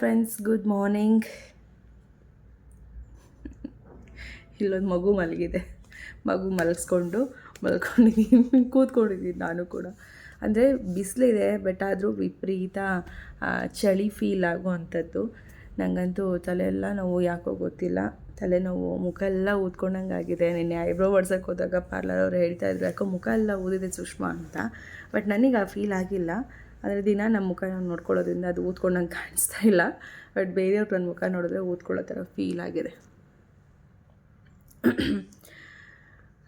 Friends good morning ಇಲ್ಲೊಂದು ಮಗು ಮಲಗಿದೆ. ಮಗು ಮಲಗಿಸ್ಕೊಂಡು ಮಲ್ಕೊಂಡಿದ್ದೀನಿ ಕೂತ್ಕೊಂಡಿದ್ದೀನಿ ನಾನು ಕೂಡ. ಅಂದರೆ ಬಿಸಿಲಿದೆ ಬಟ್ ಆದರೂ ವಿಪರೀತ ಚಳಿ ಫೀಲ್ ಆಗುವಂಥದ್ದು. ನನಗಂತೂ ತಲೆಯೆಲ್ಲ ನೋವು ಯಾಕೋ ಗೊತ್ತಿಲ್ಲ. ತಲೆನೋವು, ಮುಖ ಎಲ್ಲ ಊದ್ಕೊಂಡಂಗೆ ಆಗಿದೆ. ನಿನ್ನೆ ಐಬ್ರೋ ಬಡ್ಸೋಕ್ಕೆ ಹೋದಾಗ ಪಾರ್ಲರ್ ಅವ್ರು ಹೇಳ್ತಾ ಇದ್ರು, ಯಾಕೋ ಮುಖ ಎಲ್ಲ ಊದಿದೆ ಸುಷ್ಮಾ ಅಂತ. ಬಟ್ ನನಗೆ ಆ ಫೀಲ್ ಆಗಿಲ್ಲ. ಅಂದರೆ ದಿನ ನಮ್ಮ ಮುಖ ನಾವು ನೋಡ್ಕೊಳ್ಳೋದ್ರಿಂದ ಅದು ಊದ್ಕೊಂಡಂಗೆ ಕಾಣಿಸ್ತಾ ಇಲ್ಲ. ಬಟ್ ಬೇರೆಯವ್ರು ನನ್ನ ಮುಖ ನೋಡಿದ್ರೆ ಊದ್ಕೊಳ್ಳೋ ಥರ ಫೀಲ್ ಆಗಿದೆ.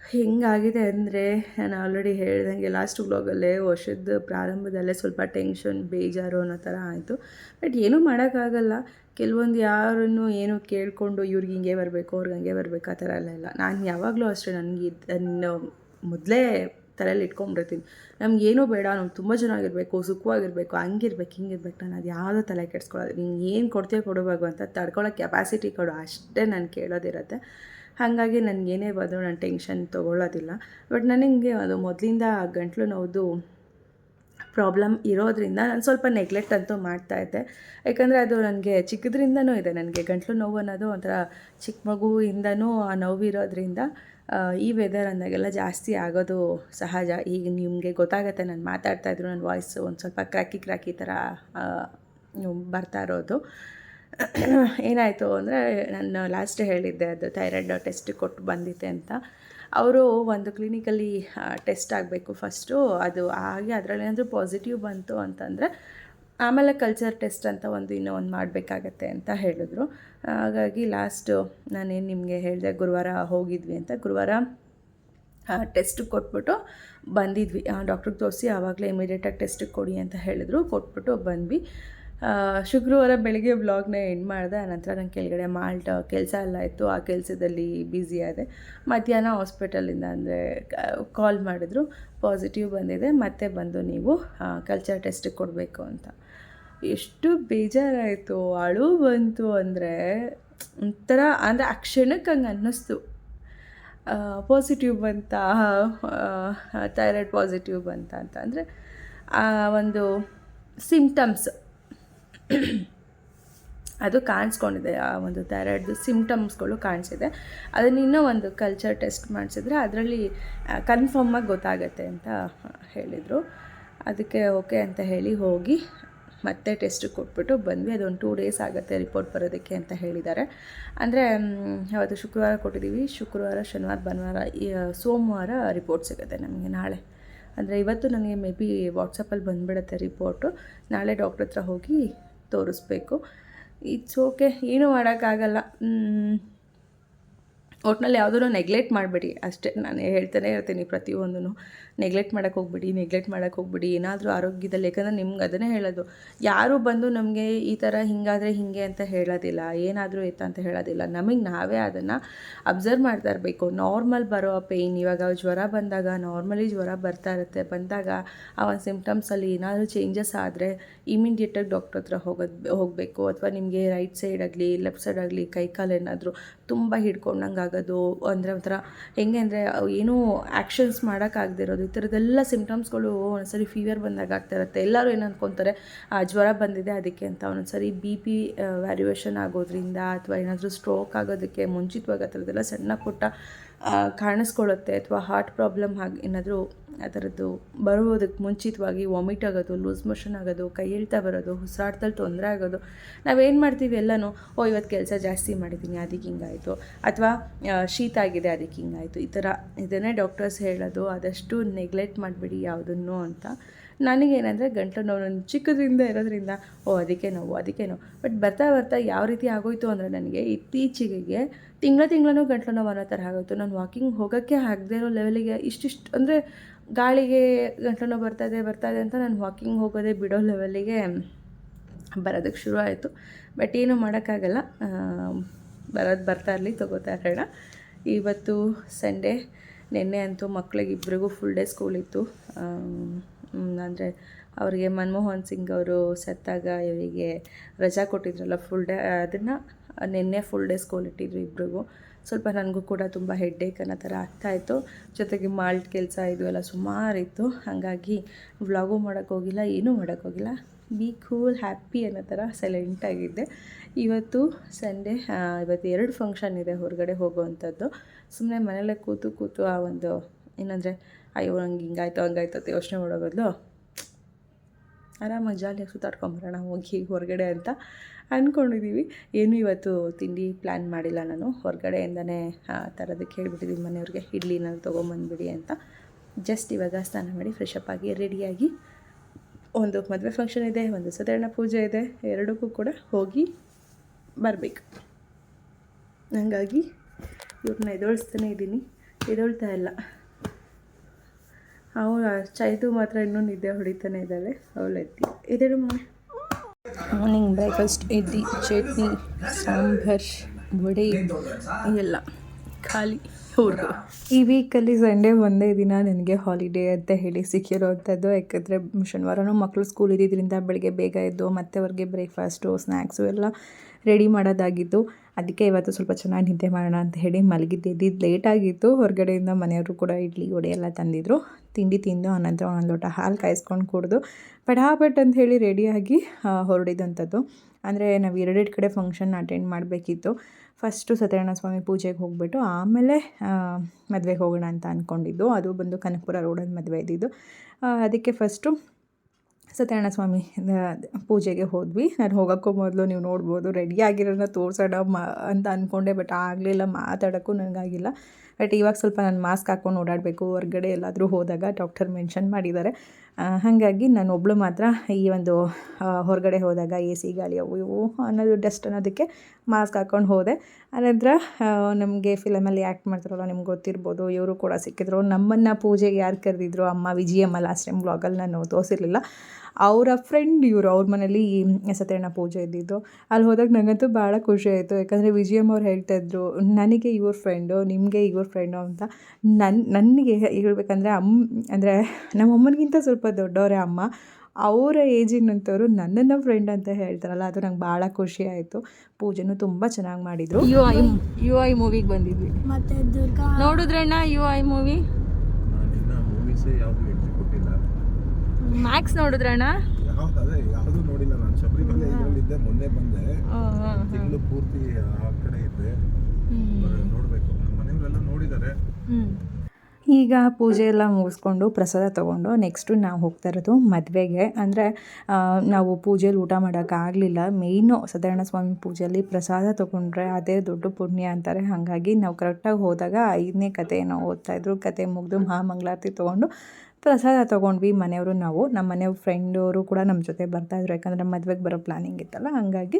ಹೆಂಗಾಗಿದೆ ಅಂದರೆ ನಾನು ಆಲ್ರೆಡಿ ಹೇಳ್ದಂಗೆ ಲಾಸ್ಟ್ ವ್ಲಾಗಲ್ಲೇ ವರ್ಷದ ಪ್ರಾರಂಭದಲ್ಲೇ ಸ್ವಲ್ಪ ಟೆನ್ಷನ್ ಬೇಜಾರು ಅನ್ನೋ ಥರ ಆಯಿತು. ಬಟ್ ಏನೂ ಮಾಡೋಕ್ಕಾಗಲ್ಲ. ಕೆಲವೊಂದು ಯಾರನ್ನು ಏನು ಕೇಳಿಕೊಂಡು ಇವ್ರಿಗೆ ಹಿಂಗೆ ಬರಬೇಕು, ಅವ್ರಿಗೆ ಹಂಗೆ ಬರಬೇಕು ಆ ಥರ ಎಲ್ಲ ಇಲ್ಲ. ನಾನು ಯಾವಾಗಲೂ ಅಷ್ಟೇ ನನಗೆ ನನ್ನ ಮೊದಲೇ ತಲೆಯಲ್ಲಿ ಇಟ್ಕೊಂಡ್ಬಿಡ್ತೀನಿ. ನಮ್ಗೆ ಏನೂ ಬೇಡ ನಾವು ತುಂಬ ಚೆನ್ನಾಗಿರಬೇಕು, ಸುಖವಾಗಿರಬೇಕು, ಹಂಗಿರ್ಬೇಕು, ಹಿಂಗಿರ್ಬೇಕು. ನಾನು ಅದು ಯಾವುದೋ ತಲೆ ಕೆಡ್ಸ್ಕೊಳ್ಳೋದು. ನೀನು ಏನು ಕೊಡ್ತೀಯೋ ಕೊಡಬೇಕು ಅಂತ ತಡ್ಕೊಳ್ಳೋ ಕೆಪಾಸಿಟಿ ಕೊಡು. ಅಷ್ಟೇ ನಾನು ಕೇಳೋದಿರತ್ತೆ. ಹಾಗಾಗಿ ನನಗೇನೇ ಬಂದರೂ ನಾನು ಟೆನ್ಷನ್ ತೊಗೊಳ್ಳೋದಿಲ್ಲ. ಬಟ್ ನನಗೆ ಅದು ಮೊದಲಿಂದ ಗಂಟ್ಲು ನೋವುದು ಪ್ರಾಬ್ಲಮ್ ಇರೋದ್ರಿಂದ ನಾನು ಸ್ವಲ್ಪ ನೆಗ್ಲೆಕ್ಟ್ ಅಂತೂ ಮಾಡ್ತಾ ಇದ್ದೆ. ಯಾಕಂದರೆ ಅದು ನನಗೆ ಚಿಕ್ಕದ್ರಿಂದನೂ ಇದೆ. ನನಗೆ ಗಂಟ್ಲು ನೋವು ಅನ್ನೋದು ಒಂಥರ ಚಿಕ್ಕ ಮಗುವಿಂದನೂ ಆ ನೋವು ಇರೋದ್ರಿಂದ ಈ ವೆದರ್ ಅಂದಾಗೆಲ್ಲ ಜಾಸ್ತಿ ಆಗೋದು ಸಹಜ. ಈಗ ನಿಮಗೆ ಗೊತ್ತಾಗುತ್ತೆ ನಾನು ಮಾತಾಡ್ತಾ ಇದ್ರು ನನ್ನ ವಾಯ್ಸ್ ಒಂದು ಸ್ವಲ್ಪ ಕ್ರ್ಯಾಕಿ ಕ್ರ್ಯಾಕಿ ಥರ ಬರ್ತಾ ಇರೋದು. ಏನಾಯಿತು ಅಂದರೆ ನಾನು ಲಾಸ್ಟ್ ಹೇಳಿದ್ದೆ, ಅದು ಥೈರಾಯ್ಡ್ ಟೆಸ್ಟ್ ಕೊಟ್ಟು ಬಂದಿದೆ ಅಂತ. ಅವರು ಒಂದು ಕ್ಲಿನಿಕಲ್ಲಿ ಟೆಸ್ಟ್ ಆಗಬೇಕು ಫಸ್ಟು ಅದು ಆಗಿ ಅದರಲ್ಲಿ ಏನಾದರೂ ಪಾಸಿಟಿವ್ ಬಂತು ಅಂತಂದರೆ ಆಮೇಲೆ ಕಲ್ಚರ್ ಟೆಸ್ಟ್ ಅಂತ ಒಂದು ಇನ್ನೂ ಒಂದು ಮಾಡಬೇಕಾಗತ್ತೆ ಅಂತ ಹೇಳಿದ್ರು. ಹಾಗಾಗಿ ಲಾಸ್ಟು ನಾನೇನು ನಿಮಗೆ ಹೇಳಿದೆ, ಗುರುವಾರ ಹೋಗಿದ್ವಿ ಅಂತ ಗುರುವಾರ ಟೆಸ್ಟ್ ಕೊಟ್ಬಿಟ್ಟು ಬಂದಿದ್ವಿ. ಡಾಕ್ಟ್ರಿಗೆ ತೋರಿಸಿ ಆವಾಗಲೇ ಇಮಿಡಿಯೇಟಾಗಿ ಟೆಸ್ಟಿಗೆ ಕೊಡಿ ಅಂತ ಹೇಳಿದ್ರು. ಕೊಟ್ಬಿಟ್ಟು ಬಂದ್ವಿ. ಶುಕ್ರವಾರ ಬೆಳಿಗ್ಗೆ ಬ್ಲಾಗ್ನ ಎಂಡ್ ಮಾಡಿದೆ. ಆನಂತರ ನಂಗೆ ಕೆಳಗಡೆ ಮಾಲ್ಟ್, ಕೆಲಸ ಎಲ್ಲ ಇತ್ತು. ಆ ಕೆಲಸದಲ್ಲಿ ಬ್ಯುಸಿ ಆದೆ. ಮಧ್ಯಾಹ್ನ ಹಾಸ್ಪಿಟಲಿಂದ ಅಂದರೆ ಕಾಲ್ ಮಾಡಿದ್ರು. ಪಾಸಿಟಿವ್ ಬಂದಿದೆ. ಮತ್ತೆ ಬಂದು ನೀವು ಕಲ್ಚರ್ ಟೆಸ್ಟಿಗೆ ಕೊಡಬೇಕು ಅಂತ. ಎಷ್ಟು ಬೇಜಾರಾಯಿತು. ಅಳು ಬಂತು ಅಂದರೆ ಒಂಥರ, ಅಂದರೆ ಆ ಕ್ಷಣಕ್ಕೆ ಹಂಗೆ ಅನ್ನಿಸ್ತು. ಪಾಸಿಟಿವ್ ಬಂತ ಥೈರಾಯ್ಡ್ ಪಾಸಿಟಿವ್ ಬಂತ ಅಂತ. ಅಂದರೆ ಆ ಒಂದು ಸಿಮ್ಟಮ್ಸ್ ಅದು ಕಾಣಿಸ್ಕೊಂಡಿದೆ, ಆ ಒಂದು ಥೈರಾಯ್ಡ್ದು ಸಿಮ್ಟಮ್ಸ್ಗಳು ಕಾಣಿಸಿದೆ. ಅದನ್ನ ಇನ್ನೂ ಒಂದು ಕಲ್ಚರ್ ಟೆಸ್ಟ್ ಮಾಡಿಸಿದ್ರೆ ಅದರಲ್ಲಿ ಕನ್ಫರ್ಮಾಗಿ ಗೊತ್ತಾಗತ್ತೆ ಅಂತ ಹೇಳಿದರು. ಅದಕ್ಕೆ ಓಕೆ ಅಂತ ಹೇಳಿ ಹೋಗಿ ಮತ್ತೆ ಟೆಸ್ಟ್ ಕೊಟ್ಬಿಟ್ಟು ಬಂದ್ವಿ. ಅದೊಂದು ಟೂ ಡೇಸ್ ಆಗುತ್ತೆ ರಿಪೋರ್ಟ್ ಬರೋದಕ್ಕೆ ಅಂತ ಹೇಳಿದ್ದಾರೆ. ಅಂದರೆ ಯಾವತ್ತು ಶುಕ್ರವಾರ ಕೊಟ್ಟಿದ್ದೀವಿ. ಶುಕ್ರವಾರ, ಶನಿವಾರ, ಭಾನುವಾರ ಸೋಮವಾರ ರಿಪೋರ್ಟ್ ಸಿಗುತ್ತೆ ನಮಗೆ ನಾಳೆ. ಅಂದರೆ ಇವತ್ತು ನನಗೆ ಮೇ ಬಿ ವಾಟ್ಸಪ್ಪಲ್ಲಿ ಬಂದುಬಿಡುತ್ತೆ ರಿಪೋರ್ಟು ನಾಳೆ ಡಾಕ್ಟ್ರ್ ಹತ್ರ ಹೋಗಿ ತೋರಿಸ್ಬೇಕು. ಇಟ್ಸ್ ಓಕೆ ಏನೂ ಮಾಡೋಕ್ಕಾಗಲ್ಲ. ಒಟ್ನಲ್ಲಿ ಯಾವುದೂ ನೆಗ್ಲೆಕ್ಟ್ ಮಾಡಬೇಡಿ. ಅಷ್ಟೇ ನಾನು ಹೇಳ್ತಾನೆ ಇರ್ತೀನಿ ಪ್ರತಿಯೊಂದೂ ನೆಗ್ಲೆಕ್ಟ್ ಮಾಡೋಕೆ ಹೋಗ್ಬಿಡಿ ನೆಗ್ಲೆಕ್ಟ್ ಮಾಡೋಕೆ ಹೋಗ್ಬಿಡಿ, ಏನಾದರೂ ಆರೋಗ್ಯದಲ್ಲಿ, ಯಾಕಂದರೆ ನಿಮ್ಗೆ ಅದನ್ನೇ ಹೇಳೋದು. ಯಾರೂ ಬಂದು ನಮಗೆ ಈ ಥರ ಹಿಂಗಾದರೆ ಹಿಂಗೆ ಅಂತ ಹೇಳೋದಿಲ್ಲ, ಏನಾದರೂ ಇತ್ತು ಅಂತ ಹೇಳೋದಿಲ್ಲ. ನಮಗೆ ನಾವೇ ಅದನ್ನು ಅಬ್ಸರ್ವ್ ಮಾಡ್ತಾ ಇರಬೇಕು. ನಾರ್ಮಲ್ ಬರೋ ಪೇಯ್ನ್ ಇವಾಗ ಜ್ವರ ಬಂದಾಗ ನಾರ್ಮಲಿ ಜ್ವರ ಬರ್ತಾ ಇರುತ್ತೆ. ಬಂದಾಗ ಆ ಒಂದು ಸಿಮ್ಟಮ್ಸಲ್ಲಿ ಏನಾದರೂ ಚೇಂಜಸ್ ಆದರೆ ಇಮಿಡಿಯೇಟಾಗಿ ಡಾಕ್ಟ್ರ್ ಹತ್ರ ಹೋಗೋದು, ಹೋಗಬೇಕು. ಅಥವಾ ನಿಮಗೆ ರೈಟ್ ಸೈಡ್ ಆಗಲಿ ಲೆಫ್ಟ್ ಸೈಡ್ ಆಗಲಿ, ಕೈ ಕಾಲು ಏನಾದರೂ ತುಂಬ ಹಿಡ್ಕೊಂಡಂಗೆ ಆಗೋದು. ಅಂದರೆ ಒಂಥರ ಹೆಂಗೆ ಅಂದರೆ, ಏನೂ ಆ್ಯಕ್ಷನ್ಸ್ ಮಾಡೋಕ್ಕಾಗದಿರೋದು ಥರದ್ದೆಲ್ಲ ಸಿಮ್ಟಮ್ಸ್ಗಳು ಒಂದೊಂದ್ಸರಿ ಫೀವರ್ ಬಂದಾಗ ಆಗ್ತಾ ಇರುತ್ತೆ. ಎಲ್ಲರೂ ಏನು ಅಂದ್ಕೊತಾರೆ ಆ, ಜ್ವರ ಬಂದಿದೆ ಅದಕ್ಕೆ ಅಂತ ಒಂದೊಂದ್ಸರಿ ಬಿ ಪಿ ವ್ಯಾಲ್ಯೂಯೇಷನ್ ಆಗೋದ್ರಿಂದ ಅಥವಾ ಏನಾದರೂ ಸ್ಟ್ರೋಕ್ ಆಗೋದಕ್ಕೆ ಮುಂಚಿತವಾಗಿ ಆ ಥರದ್ದೆಲ್ಲ ಸಣ್ಣ ಪುಟ್ಟ ಕಾಣಿಸ್ಕೊಳ್ಳುತ್ತೆ ಅಥವಾ ಹಾರ್ಟ್ ಪ್ರಾಬ್ಲಮ್ ಹಾಗೆ ಏನಾದರೂ ಅದರದ್ದು ಬರುವುದಕ್ಕೆ ಮುಂಚಿತವಾಗಿ ವಾಮಿಟ್ ಆಗೋದು ಲೂಸ್ ಮೋಷನ್ ಆಗೋದು, ಕೈ ಎಳ್ತಾ ಬರೋದು ಉಸಿರಾಟದಲ್ಲಿ ತೊಂದರೆ ಆಗೋದು, ನಾವೇನು ಮಾಡ್ತೀವಿ ಎಲ್ಲನೂ, ಓ ಇವತ್ತು ಕೆಲಸ ಜಾಸ್ತಿ ಮಾಡಿದ್ದೀನಿ ಅದಕ್ಕೆ ಹಿಂಗಾಯಿತು, ಅಥವಾ ಶೀತ ಆಗಿದೆ ಅದಕ್ಕೆ ಹಿಂಗಾಯಿತು, ಈ ಥರ ಇದನ್ನೇ ಡಾಕ್ಟರ್ಸ್ ಹೇಳೋದು, ಆದಷ್ಟು ನೆಗ್ಲೆಕ್ಟ್ ಮಾಡಬೇಡಿ ಯಾವುದನ್ನು ಅಂತ. ನನಗೇನಂದರೆ ಗಂಟಲು ನೋವು ನನ್ನ ಚಿಕ್ಕದ್ರಿಂದ ಇರೋದ್ರಿಂದ, ಓ, ಅದಕ್ಕೆ ನೋವು ಅದಕ್ಕೆ ನೋವು. ಬಟ್ ಬರ್ತಾ ಬರ್ತಾ ಯಾವ ರೀತಿ ಆಗೋಯ್ತು ಅಂದರೆ ನನಗೆ ಇತ್ತೀಚೆಗೆ ತಿಂಗಳ ತಿಂಗಳೂ ಗಂಟಲು ನೋವು ಅನ್ನೋ ಥರ ಆಗೋಯ್ತು. ನಾನು ವಾಕಿಂಗ್ ಹೋಗೋಕ್ಕೆ ಆಗದೆ ಇರೋ ಲೆವೆಲಿಗೆ ಇಷ್ಟಿಷ್ಟು, ಅಂದರೆ ಗಾಳಿಗೆ ಗಂಟಲು ನೋವು ಬರ್ತಾ ಇದೆ ಬರ್ತಾ ಇದೆ ಅಂತ ನಾನು ವಾಕಿಂಗ್ ಹೋಗೋದೇ ಬಿಡೋ ಲೆವೆಲಿಗೆ ಬರೋದಕ್ಕೆ ಶುರು ಆಯಿತು. ಬಟ್ ಏನು ಮಾಡೋಕ್ಕಾಗಲ್ಲ. ಬರೋದು ಬರ್ತಾ ಇರಲಿ ತೊಗೋತಾ ಇರೋಣ ಇವತ್ತು ಸಂಡೇ ನಿನ್ನೆ ಅಂತೂ ಮಕ್ಕಳಿಗೆ ಇಬ್ಬರಿಗೂ ಫುಲ್ ಡೇ ಸ್ಕೂಲ್ ಇತ್ತು. ಅಂದರೆ ಅವರಿಗೆ ಮನಮೋಹನ್ ಸಿಂಗ್ ಅವರು ಸತ್ತಾಗ ಇವರಿಗೆ ರಜಾ ಕೊಟ್ಟಿದ್ರಲ್ಲ ಫುಲ್ ಡೇ ಅದನ್ನು ನಿನ್ನೆ ಫುಲ್ ಡೇ ಸ್ಕೂಲ್ ಇಟ್ಟಿದ್ರು ಇಬ್ರಿಗೂ. ಸ್ವಲ್ಪ ನನಗೂ ಕೂಡ ತುಂಬ ಹೆಡ್ಡೇಕ್ ಅನ್ನೋ ಥರ ಆಗ್ತಾಯಿತ್ತು ಜೊತೆಗೆ ಮಾಲ್ಟ್ ಕೆಲಸ ಇದು ಎಲ್ಲ ಸುಮಾರಿತ್ತು ಹಾಗಾಗಿ ವ್ಲಾಗು ಮಾಡೋಕ್ಕೋಗಿಲ್ಲ ಏನೂ ಮಾಡೋಕ್ಕೋಗಿಲ್ಲ ಬಿ ಕೂಲ್ ಹ್ಯಾಪಿ ಅನ್ನೋ ಥರ ಸೈಲೆಂಟಾಗಿದ್ದೆ ಇವತ್ತು ಸಂಡೇ ಇವತ್ತು ಎರಡು ಫಂಕ್ಷನ್ ಇದೆ ಹೊರಗಡೆ ಹೋಗೋವಂಥದ್ದು. ಸುಮ್ಮನೆ ಮನೇಲೆ ಕೂತು ಕೂತು ಆ ಒಂದು, ಏನಂದರೆ ಅಯ್ಯೋ, ನಂಗೆ ಹಿಂಗಾಯ್ತು, ಹಂಗಾಯ್ತು ಅಂತ ಯೋಚನೆ ಮಾಡೋ ಬದಲು ಆರಾಮಾಗಿ ಜಾಲಿಯಾಗಿ ಸುತ್ತಾಡ್ಕೊಂಬರೋಣ, ಹೋಗಿ ಹೊರಗಡೆ ಅಂತ ಅಂದ್ಕೊಂಡಿದ್ದೀವಿ ಏನು ಇವತ್ತು ತಿಂಡಿ ಪ್ಲ್ಯಾನ್ ಮಾಡಿಲ್ಲ ನಾನು. ಹೊರಗಡೆಯಿಂದನೇ ಥರದಕ್ಕೆ ಹೇಳ್ಬಿಟ್ಟಿದ್ದೀನಿ ಮನೆಯವ್ರಿಗೆ. ಇಡ್ಲಿ ನಾನು ತೊಗೊಂಬಂದ್ಬಿಡಿ ಅಂತ. ಜಸ್ಟ್ ಇವಾಗ ಸ್ನಾನ ಮಾಡಿ ಫ್ರೆಶ್ ಅಪ್ ಆಗಿ ರೆಡಿಯಾಗಿ ಒಂದು ಮದುವೆ ಫಂಕ್ಷನ್ ಇದೆ, ಒಂದು ಸದರ್ಣ ಪೂಜೆ ಇದೆ, ಎರಡಕ್ಕೂ ಕೂಡ ಹೋಗಿ ಬರಬೇಕು. ಹಂಗಾಗಿ ಇವ್ರನ್ನ ಎದೊಳಿಸ್ತಾನೆ ಇದ್ದೀನಿ. ಎದೊಳ್ತಾ ಇಲ್ಲ. ಅವಳು ಚೈತು ಮಾತ್ರ ಇನ್ನೂ ನಿದ್ದೆ ಹೊಡಿತಾನೆ ಇದ್ದಾಳೆ. ಅವಳು ಎತ್ತಿ. ಮಾರ್ನಿಂಗ್ ಬ್ರೇಕ್ಫಾಸ್ಟ್ ಇಡ್ಲಿ ಚಟ್ನಿ ಸಾಂಬಾರ್ ವಡೆ ಎಲ್ಲ. ಖಾಲಿ ಹೌದು ಈ ವೀಕಲ್ಲಿ ಸಂಡೇ ಒಂದೇ ದಿನ ನನಗೆ ಹಾಲಿಡೇ ಅಂತ ಹೇಳಿ ಸಿಕ್ಕಿರೋವಂಥದ್ದು ಯಾಕಂದರೆ ಶನಿವಾರನೂ ಮಕ್ಕಳು ಸ್ಕೂಲ್ ಇದ್ದಿದ್ದರಿಂದ ಬೆಳಗ್ಗೆ ಬೇಗ ಎದ್ದು ಮತ್ತೆ ಅವ್ರಿಗೆ ಬ್ರೇಕ್ಫಾಸ್ಟು ಸ್ನ್ಯಾಕ್ಸು ಎಲ್ಲ ರೆಡಿ ಮಾಡೋದಾಗಿತ್ತು ಅದಕ್ಕೆ ಇವತ್ತು ಸ್ವಲ್ಪ ಚೆನ್ನಾಗಿ ನಿದ್ದೆ ಮಾಡೋಣ ಅಂತ ಹೇಳಿ ಮಲಗಿದ್ದೆ ಎದ್ದಿದ್ದು ಲೇಟಾಗಿತ್ತು ಹೊರಗಡೆಯಿಂದ ಮನೆಯವರು ಕೂಡ ಇಡ್ಲಿ, ವಡೆ ಎಲ್ಲ ತಂದಿದ್ರು. ತಿಂಡಿ ತಿಂದು ಆನಂತರ ಒಂದು ಲೋಟ ಹಾಲು ಕಾಯಿಸ್ಕೊಂಡು ಕುಡಿದು. ಪಟಾಪಟ್ ಅಂತ ಹೇಳಿ ರೆಡಿಯಾಗಿ ಹೊರಡಿದಂಥದ್ದು ಅಂದರೆ ನಾವು ಎರಡೆರಡು ಕಡೆ ಫಂಕ್ಷನ್ ಅಟೆಂಡ್ ಮಾಡಬೇಕಿತ್ತು. ಫಸ್ಟು ಸತ್ಯನಾರಾಯಣ ಸ್ವಾಮಿ ಪೂಜೆಗೆ ಹೋಗ್ಬಿಟ್ಟು ಆಮೇಲೆ ಮದುವೆಗೆ ಹೋಗೋಣ ಅಂತ ಅಂದ್ಕೊಂಡಿದ್ದು ಅದು ಬಂದು ಕನಕಪುರ ರೋಡಲ್ಲಿ ಮದುವೆ ಇದ್ದಿದ್ದು. ಅದಕ್ಕೆ ಫಸ್ಟು ಸತ್ಯನಾರಾಯಣ ಸ್ವಾಮಿ ಪೂಜೆಗೆ ಹೋದ್ವಿ. ನಾನು ಹೋಗೋಕ್ಕೂ ಮೊದಲು ನೀವು ನೋಡ್ಬೋದು, ರೆಡಿ ಆಗಿರೋದನ್ನ ತೋರಿಸೋಣ ಮಾ, ಅಂತ ಅಂದ್ಕೊಂಡೆ ಬಟ್ ಆಗಲಿಲ್ಲ, ಮಾತಾಡೋಕ್ಕೂ ನನಗಾಗಿಲ್ಲ. ಬಟ್ ಇವಾಗ ಸ್ವಲ್ಪ ನಾನು ಮಾಸ್ಕ್ ಹಾಕ್ಕೊಂಡು ಓಡಾಡಬೇಕು, ಹೊರಗಡೆ ಎಲ್ಲಾದರೂ ಹೋದಾಗ ಡಾಕ್ಟರ್ ಮೆನ್ಷನ್ ಮಾಡಿದ್ದಾರೆ. ಹಾಗಾಗಿ ನಾನು ಒಬ್ಬಳು ಮಾತ್ರ ಈ ಒಂದು ಹೊರಗಡೆ ಹೋದಾಗ ಎ ಸಿ ಗಾಳಿ ಅವು ಇವು ಅನ್ನೋದು ಡಸ್ಟ್ ಅನ್ನೋದಕ್ಕೆ ಮಾಸ್ಕ್ ಹಾಕ್ಕೊಂಡು ಹೋದೆ. ಅನಂತರ ನಮಗೆ ಫಿಲಮಲ್ಲಿ ಆ್ಯಕ್ಟ್ ಮಾಡ್ತಾರಲ್ಲ, ನಿಮ್ಗೆ ಗೊತ್ತಿರ್ಬೋದು, ಇವರು ಕೂಡ ಸಿಕ್ಕಿದ್ರು. ನಮ್ಮನ್ನು ಪೂಜೆಗೆ ಯಾರು ಕರೆದಿದ್ರು? ಅಮ್ಮ ವಿಜಯಮ್ಮ ಲಾಸ್ಟ್ ಟೈಮ್ ಬ್ಲಾಗಲ್ಲಿ ನಾನು ತೋರಿಸಿರಲಿಲ್ಲ. ಅವರ ಫ್ರೆಂಡ್ ಇವರು ಅವ್ರ ಮನೇಲಿ ಸತ್ಯನಾರಾಯಣ ಪೂಜೆ ಇದ್ದಿದ್ದು. ಅಲ್ಲಿ ಹೋದಾಗ ನನಗಂತೂ ಭಾಳ ಖುಷಿ ಆಯಿತು. ಯಾಕಂದರೆ ವಿಜಯಮ್ಮ ಅವ್ರು ಹೇಳ್ತಾಯಿದ್ರು ನನಗೆ ಇವ್ರ ಫ್ರೆಂಡು ನಿಮಗೆ ಇವ್ರ ಫ್ರೆಂಡು ಅಂತ. ನನ್ನ ನನಗೆ ಹೇಳ್ಬೇಕಂದ್ರೆ ಅಮ್ಮ ಅಂದರೆ ನಮ್ಮ ಅಮ್ಮನಿಗಿಂತ ಸ್ವಲ್ಪ ದೊಡ್ಡವರೇ ಅಮ್ಮ. ಅವರ ಏಜಿನಂಥವ್ರು ನನ್ನನ್ನು ಫ್ರೆಂಡ್ ಅಂತ ಹೇಳ್ತಾರಲ್ಲ ಅದು ನಂಗೆ ಭಾಳ ಖುಷಿ ಆಯಿತು. ಪೂಜೆನೂ ತುಂಬ ಚೆನ್ನಾಗಿ ಮಾಡಿದರು. ಯು ಐ ಯು ಐ ಮೂವಿಗೆ ಬಂದಿದ್ವಿ. ಮತ್ತೆ ದುರ್ಗಾ ನೋಡಿದ್ರಣ್ಣ ಯು ಐ ಮೂವಿ ನಾನಿನ್ನ ಮೂವೀಸೇ ಯಾವುದು ಎಂಟ್ರಿ ಕೊಟ್ಟಿಲ್ಲ ಮ್ಯಾಕ್ಸ್ ನೋಡಿದ್ರಣ್ಣ? ಯಾವ್ದು ಅದೇ ಯಾವುದು ನೋಡಿಲ್ಲ ನಾನು. ಶಬರಿಮಲೆ ಇದ್ದೆ ಮೊನ್ನೆ ಬಂದೆ. ತಿಂಗಳು ಪೂರ್ತಿ ಆ ಕಡೆ ಇದ್ದೆ. ನೋಡಬೇಕು. ನಮ್ಮ ಮನೆಯವರೆಲ್ಲ ನೋಡಿದ್ದಾರೆ. ಈಗ ಪೂಜೆ ಎಲ್ಲ ಮುಗಿಸ್ಕೊಂಡು ಪ್ರಸಾದ ತೊಗೊಂಡು ನೆಕ್ಸ್ಟು ನಾವು ಹೋಗ್ತಾ ಇರೋದು ಮದುವೆಗೆ. ಅಂದರೆ ನಾವು ಪೂಜೆಯಲ್ಲಿ ಊಟ ಮಾಡೋಕ್ಕಾಗಲಿಲ್ಲ ಮೇಯ್ನು ಸತ್ಯನಾರಾಯಣ ಸ್ವಾಮಿ ಪೂಜೆಯಲ್ಲಿ ಪ್ರಸಾದ ತೊಗೊಂಡ್ರೆ ಅದೇ ದೊಡ್ಡ ಪುಣ್ಯ ಅಂತಾರೆ. ಹಾಗಾಗಿ ನಾವು ಕರೆಕ್ಟಾಗಿ ಹೋದಾಗ ಐದನೇ ಕತೆ ನಾವು ಓದ್ತಾಯಿದ್ರು ಕತೆ ಮುಗಿದು ಮಹಾಮಂಗಳಾರತಿ ತೊಗೊಂಡು ಪ್ರಸಾದ ತೊಗೊಂಡ್ವಿ ಮನೆಯವರು ನಾವು. ನಮ್ಮ ಮನೆಯವ್ರ ಫ್ರೆಂಡವರು ಕೂಡ ನಮ್ಮ ಜೊತೆ ಬರ್ತಾಯಿದ್ರು ಯಾಕಂದರೆ ಮದುವೆಗೆ ಬರೋ ಪ್ಲಾನಿಂಗ್ ಇತ್ತಲ್ಲ, ಹಾಗಾಗಿ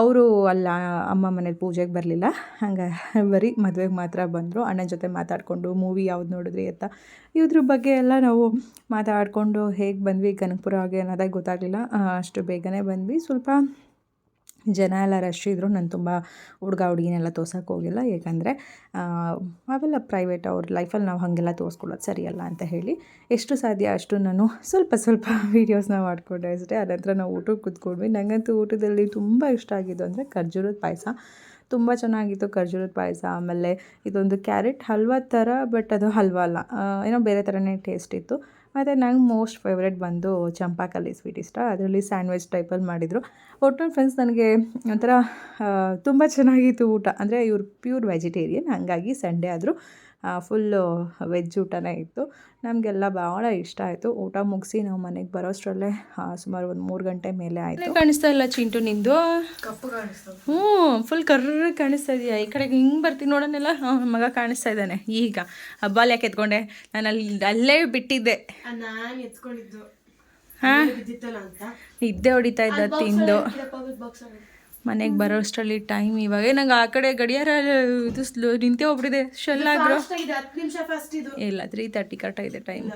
ಅವರು ಅಲ್ಲ, ಅಮ್ಮ ಮನೇಲಿ ಪೂಜೆಗೆ ಬರಲಿಲ್ಲ. ಹಂಗೆ ಬರೀ ಮದುವೆಗೆ ಮಾತ್ರ ಬಂದರು. ಅಣ್ಣನ ಜೊತೆ ಮಾತಾಡಿಕೊಂಡು ಮೂವಿ ಯಾವ್ದು ನೋಡಿದ್ರಿ ಅಂತ ಇದ್ರ ಬಗ್ಗೆ ಎಲ್ಲ ನಾವು ಮಾತಾಡಿಕೊಂಡು ಹೇಗೆ ಬಂದ್ವಿ ಕನಕಪುರ ಹಾಗೆ ಅನ್ನೋದಾಗಿ ಗೊತ್ತಾಗಲಿಲ್ಲ. ಅಷ್ಟು ಬೇಗನೆ ಬಂದ್ವಿ. ಸ್ವಲ್ಪ ಜನ ಎಲ್ಲ ರಶ್ ಇದ್ದರು ನಾನು ತುಂಬ ಹುಡುಗ, ಹುಡುಗಿನೆಲ್ಲ ತೋರ್ಸೋಕೆ ಹೋಗಿಲ್ಲ. ಏಕೆಂದರೆ ಅವೆಲ್ಲ ಪ್ರೈವೇಟ್ ಅವ್ರ ಲೈಫಲ್ಲಿ ನಾವು ಹಾಗೆಲ್ಲ ತೋರಿಸ್ಕೊಳ್ಳೋದು ಸರಿಯಲ್ಲ ಅಂತ ಹೇಳಿ ಎಷ್ಟು ಸಾಧ್ಯ ಅಷ್ಟು ನಾನು ಸ್ವಲ್ಪ ಸ್ವಲ್ಪ ವೀಡಿಯೋಸ್ನ ಮಾಡಿಕೊಂಡೆ ಅಷ್ಟೇ. ಅನಂತರ ನಾವು ಊಟಕ್ಕೆ ಕೂತ್ಕೊಂಡ್ವಿ. ನನಗಂತೂ ಊಟದಲ್ಲಿ ತುಂಬ ಇಷ್ಟ ಆಗಿದ್ದು ಅಂದರೆ ಖರ್ಜೂರದ ಪಾಯಸ. ತುಂಬ ಚೆನ್ನಾಗಿತ್ತು ಖರ್ಜೂರದ ಪಾಯಸ. ಆಮೇಲೆ ಇದೊಂದು ಕ್ಯಾರೆಟ್ ಹಲ್ವಾ ಥರ ಬಟ್ ಅದು ಹಲ್ವಾ ಅಲ್ಲ. ಏನೋ ಬೇರೆ ಥರನೇ ಟೇಸ್ಟ್ ಇತ್ತು. ಮತ್ತು ನಂಗೆ ಮೋಸ್ಟ್ ಫೇವ್ರೆಟ್ ಬಂದು ಚಂಪಾಕಲ್ಲಿ ಸ್ವೀಟ್ ಇಷ್ಟ. ಅದರಲ್ಲಿ ಸ್ಯಾಂಡ್ವಿಚ್ ಟೈಪಲ್ಲಿ ಮಾಡಿದರು. ಒಟ್ಟು ಫ್ರೆಂಡ್ಸ್ ನನಗೆ ಒಂಥರ ತುಂಬ ಚೆನ್ನಾಗಿತ್ತು ಊಟ. ಅಂದರೆ ಇವ್ರು ಪ್ಯೂರ್ ವೆಜಿಟೇರಿಯನ್ ಹಾಗಾಗಿ ಸಂಡೇ ಆದರೂ ಫುಲ್ಲು ವೆಜ್ ಊಟನೇ ಇತ್ತು. ನಮಗೆಲ್ಲ ಭಾಳ ಇಷ್ಟ ಆಯಿತು. ಊಟ ಮುಗಿಸಿ ನಾವು ಮನೆಗೆ ಬರೋಷ್ಟರಲ್ಲೇ ಸುಮಾರು ಒಂದು ಮೂರು ಗಂಟೆ ಮೇಲೆ ಆಯಿತು. ಕಾಣಿಸ್ತಾ ಇಲ್ಲ ಚಿಂಟು ನಿಂದು? ಹ್ಞೂ ಫುಲ್ ಕರ್ರ ಕಾಣಿಸ್ತಾ ಇದೆಯಾ? ಈ ಕಡೆಗೆ ಹಿಂಗೆ ಬರ್ತೀನಿ ನೋಡೋಣೆಲ್ಲ? ಹಾಂ ಮಗ ಕಾಣಿಸ್ತಾ ಇದ್ದಾನೆ. ಈಗ ಹಬ್ಬಾಲ್ ಯಾಕೆ ಎತ್ಕೊಂಡೆ? ನಾನು ಅಲ್ಲಿ ಅಲ್ಲೇ ಬಿಟ್ಟಿದ್ದೆ. ಹಾಂ? ಇದ್ದೆ ನಿದ್ದೆ ಹೊಡಿತಾ ಇದ್ದ ತಿಂದು. ಮನೆಗೆ ಬರೋಷ್ಟರಲ್ಲಿ ಟೈಮ್ ಇವಾಗ. ನಂಗೆ ಆ ಕಡೆ ಗಡಿಯಾರ ಇದು ಸ್ಲೋ ನಿಂತೇ ಹೋಗ್ಬಿಟ್ಟಿದೆ. ಶೆಲ್ ಆಗ್ರೋ? ಇದೆ ಇದು. ಇಲ್ಲ ತ್ರೀ ತರ್ಟಿ ಕರೆಕ್ಟಾಗಿದೆ ಟೈಮ್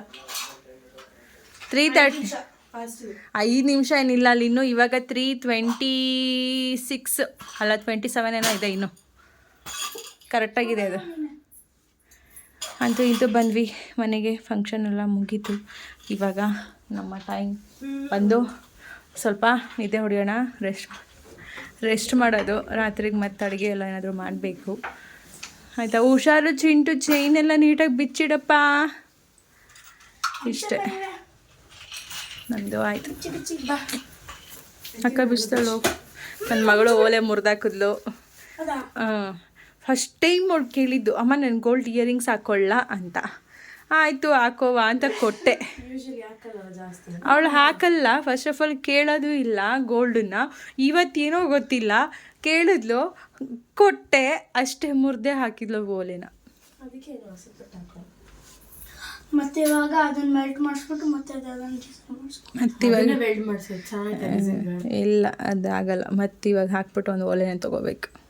ತ್ರೀ ತರ್ಟಿ ಐದು ನಿಮಿಷ ಏನಿಲ್ಲ ಅಲ್ಲಿ ಇನ್ನೂ ಇವಾಗ ತ್ರೀ ಟ್ವೆಂಟಿ ಸಿಕ್ಸ್ ಅಲ್ಲ ಟ್ವೆಂಟಿ ಸೆವೆನ್ ಏನೋ ಇದೆ ಇನ್ನು. ಕರೆಕ್ಟಾಗಿದೆ ಅದು. ಅಂತೂ ಇಂತೂ ಬಂದ್ವಿ ಮನೆಗೆ ಫಂಕ್ಷನ್ ಎಲ್ಲ ಮುಗೀತು. ಇವಾಗ ನಮ್ಮ ಟೈಮ್ ಬಂದು ಸ್ವಲ್ಪ ನಿದ್ದೆ ಹೊಡೆಯೋಣ ರೆಸ್ಟ್ ರೆಸ್ಟ್ ಮಾಡೋದು ರಾತ್ರಿಗೆ ಮತ್ತೆ ಅಡುಗೆ ಎಲ್ಲ ಏನಾದರೂ ಮಾಡಬೇಕು. ಆಯಿತಾ? ಹುಷಾರು ಚಿಂಟು ಚೈನ್ ಎಲ್ಲ ನೀಟಾಗಿ ಬಿಚ್ಚಿಡಪ್ಪ. ಇಷ್ಟೇ. ನಂದು ಆಯಿತು. ಅಕ್ಕ ಬಿಸ್ತಳು. ನನ್ನ ಮಗಳು ಓಲೆ ಮುರಿದಾಕಿದ್ಲು. ಫಸ್ಟ್ ಟೈಮ್ ಅವ್ಳು ಕೇಳಿದ್ದು ಅಮ್ಮ ನಾನು ಗೋಲ್ಡ್ ಇಯರಿಂಗ್ಸ್ ಹಾಕೊಳ್ಳ ಅಂತ. ಆಯಿತು ಹಾಕೋವ ಅಂತ ಕೊಟ್ಟೆ. ಯೂಶಲಿ ಹಾಕಲ್ಲ ಜಾಸ್ತಿ? ಅವಳು ಹಾಕಲ್ಲ. ಫಸ್ಟ್ ಆಫ್ ಆಲ್ ಕೇಳೋದು ಇಲ್ಲ ಗೋಲ್ಡನ್ನ ಇವತ್ತೇನೋ ಗೊತ್ತಿಲ್ಲ. ಕೇಳಿದ್ಲು ಕೊಟ್ಟೆ. ಅಷ್ಟೇ ಮುರ್ದೆ ಹಾಕಿದ್ಲು ಗೋಲಿನ. ಮತ್ತೆ ಇವಾಗ ಅದನ್ನ ಮೆಲ್ಟ್ ಮಾಡಿಸ್ಬಿಟ್ಟು ಮತ್ತೆ ಮತ್ತೆ ಇವಾಗ ಇಲ್ಲ ಅದಾಗಲ್ಲ. ಆಗಲ್ಲ ಮತ್ತೆ ಇವಾಗ ಹಾಕ್ಬಿಟ್ಟು ಒಂದು ಓಲೆನ ತೊಗೋಬೇಕು.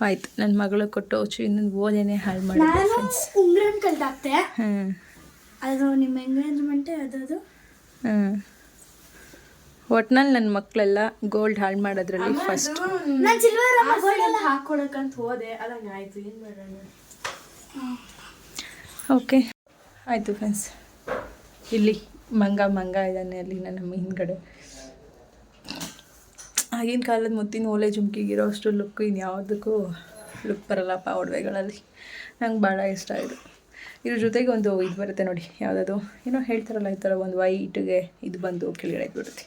ಆಯ್ತು ನನ್ನ ಮಗಳು ಕೊಟ್ಟು ಇನ್ನೊಂದು ಓದೇನೆ ಹಾಳು ಮಾಡಿ ನಾನು ಫ್ರೆಂಡ್ಸ್ ಉಂಗ್ರನ್ ಕಲ್ತಾಕ್ತೆ ಹ್ಞೂ ಅದು ನಿಮ್ಮ ಎಂಗೇಜ್ಮೆಂಟೇ ಅದದು ಹ್ಞೂ ಒಟ್ನಲ್ಲಿ ನನ್ನ ಮಕ್ಕಳೆಲ್ಲ ಗೋಲ್ಡ್ ಹಾಳು ಮಾಡೋದ್ರಲ್ಲಿ ಫಸ್ಟ್ ನಾನು ಸಿಲ್ವರ್ ಅಮ್ಮ ಗೋಲ್ಡ್ ಎಲ್ಲ ಹಾಕೊಳಕಂತ ಹೋದೆ ಅದಂಗ ಆಯ್ತು ಏನು ಮಾಡೋಣ ಓಕೆ. ಆಯಿತು ಫ್ರೆಂಡ್ಸ್ ಇಲ್ಲಿ ಮಂಗ ಮಂಗ ಇದ್ದಾನೆ ಅಲ್ಲಿ ನನ್ನ ಹಿಂದ್ಗಡೆ ಆಗಿನ ಕಾಲದ ಮುತ್ತಿನ ಓಲೆ ಜುಮ್ಕಿಗಿರೋ ಅಷ್ಟು ಲುಕ್ ಇನ್ಯಾವುದಕ್ಕೂ ಲುಕ್ ಬರಲ್ಲಪ್ಪ ಒಡವೆಗಳಲ್ಲಿ. ನಂಗೆ ಭಾಳ ಇಷ್ಟ ಇದು. ಇದ್ರ ಜೊತೆಗೆ ಒಂದು ಇದು ಬರುತ್ತೆ ನೋಡಿ ಯಾವುದಾದ್ರು ಏನೋ ಹೇಳ್ತಾರಲ್ಲ ಈ ಥರ ಒಂದು ವೈಟ್ಗೆ ಇದು ಬಂದು ಕೆಳಗಡೆ ಬಿಡುತ್ತೆ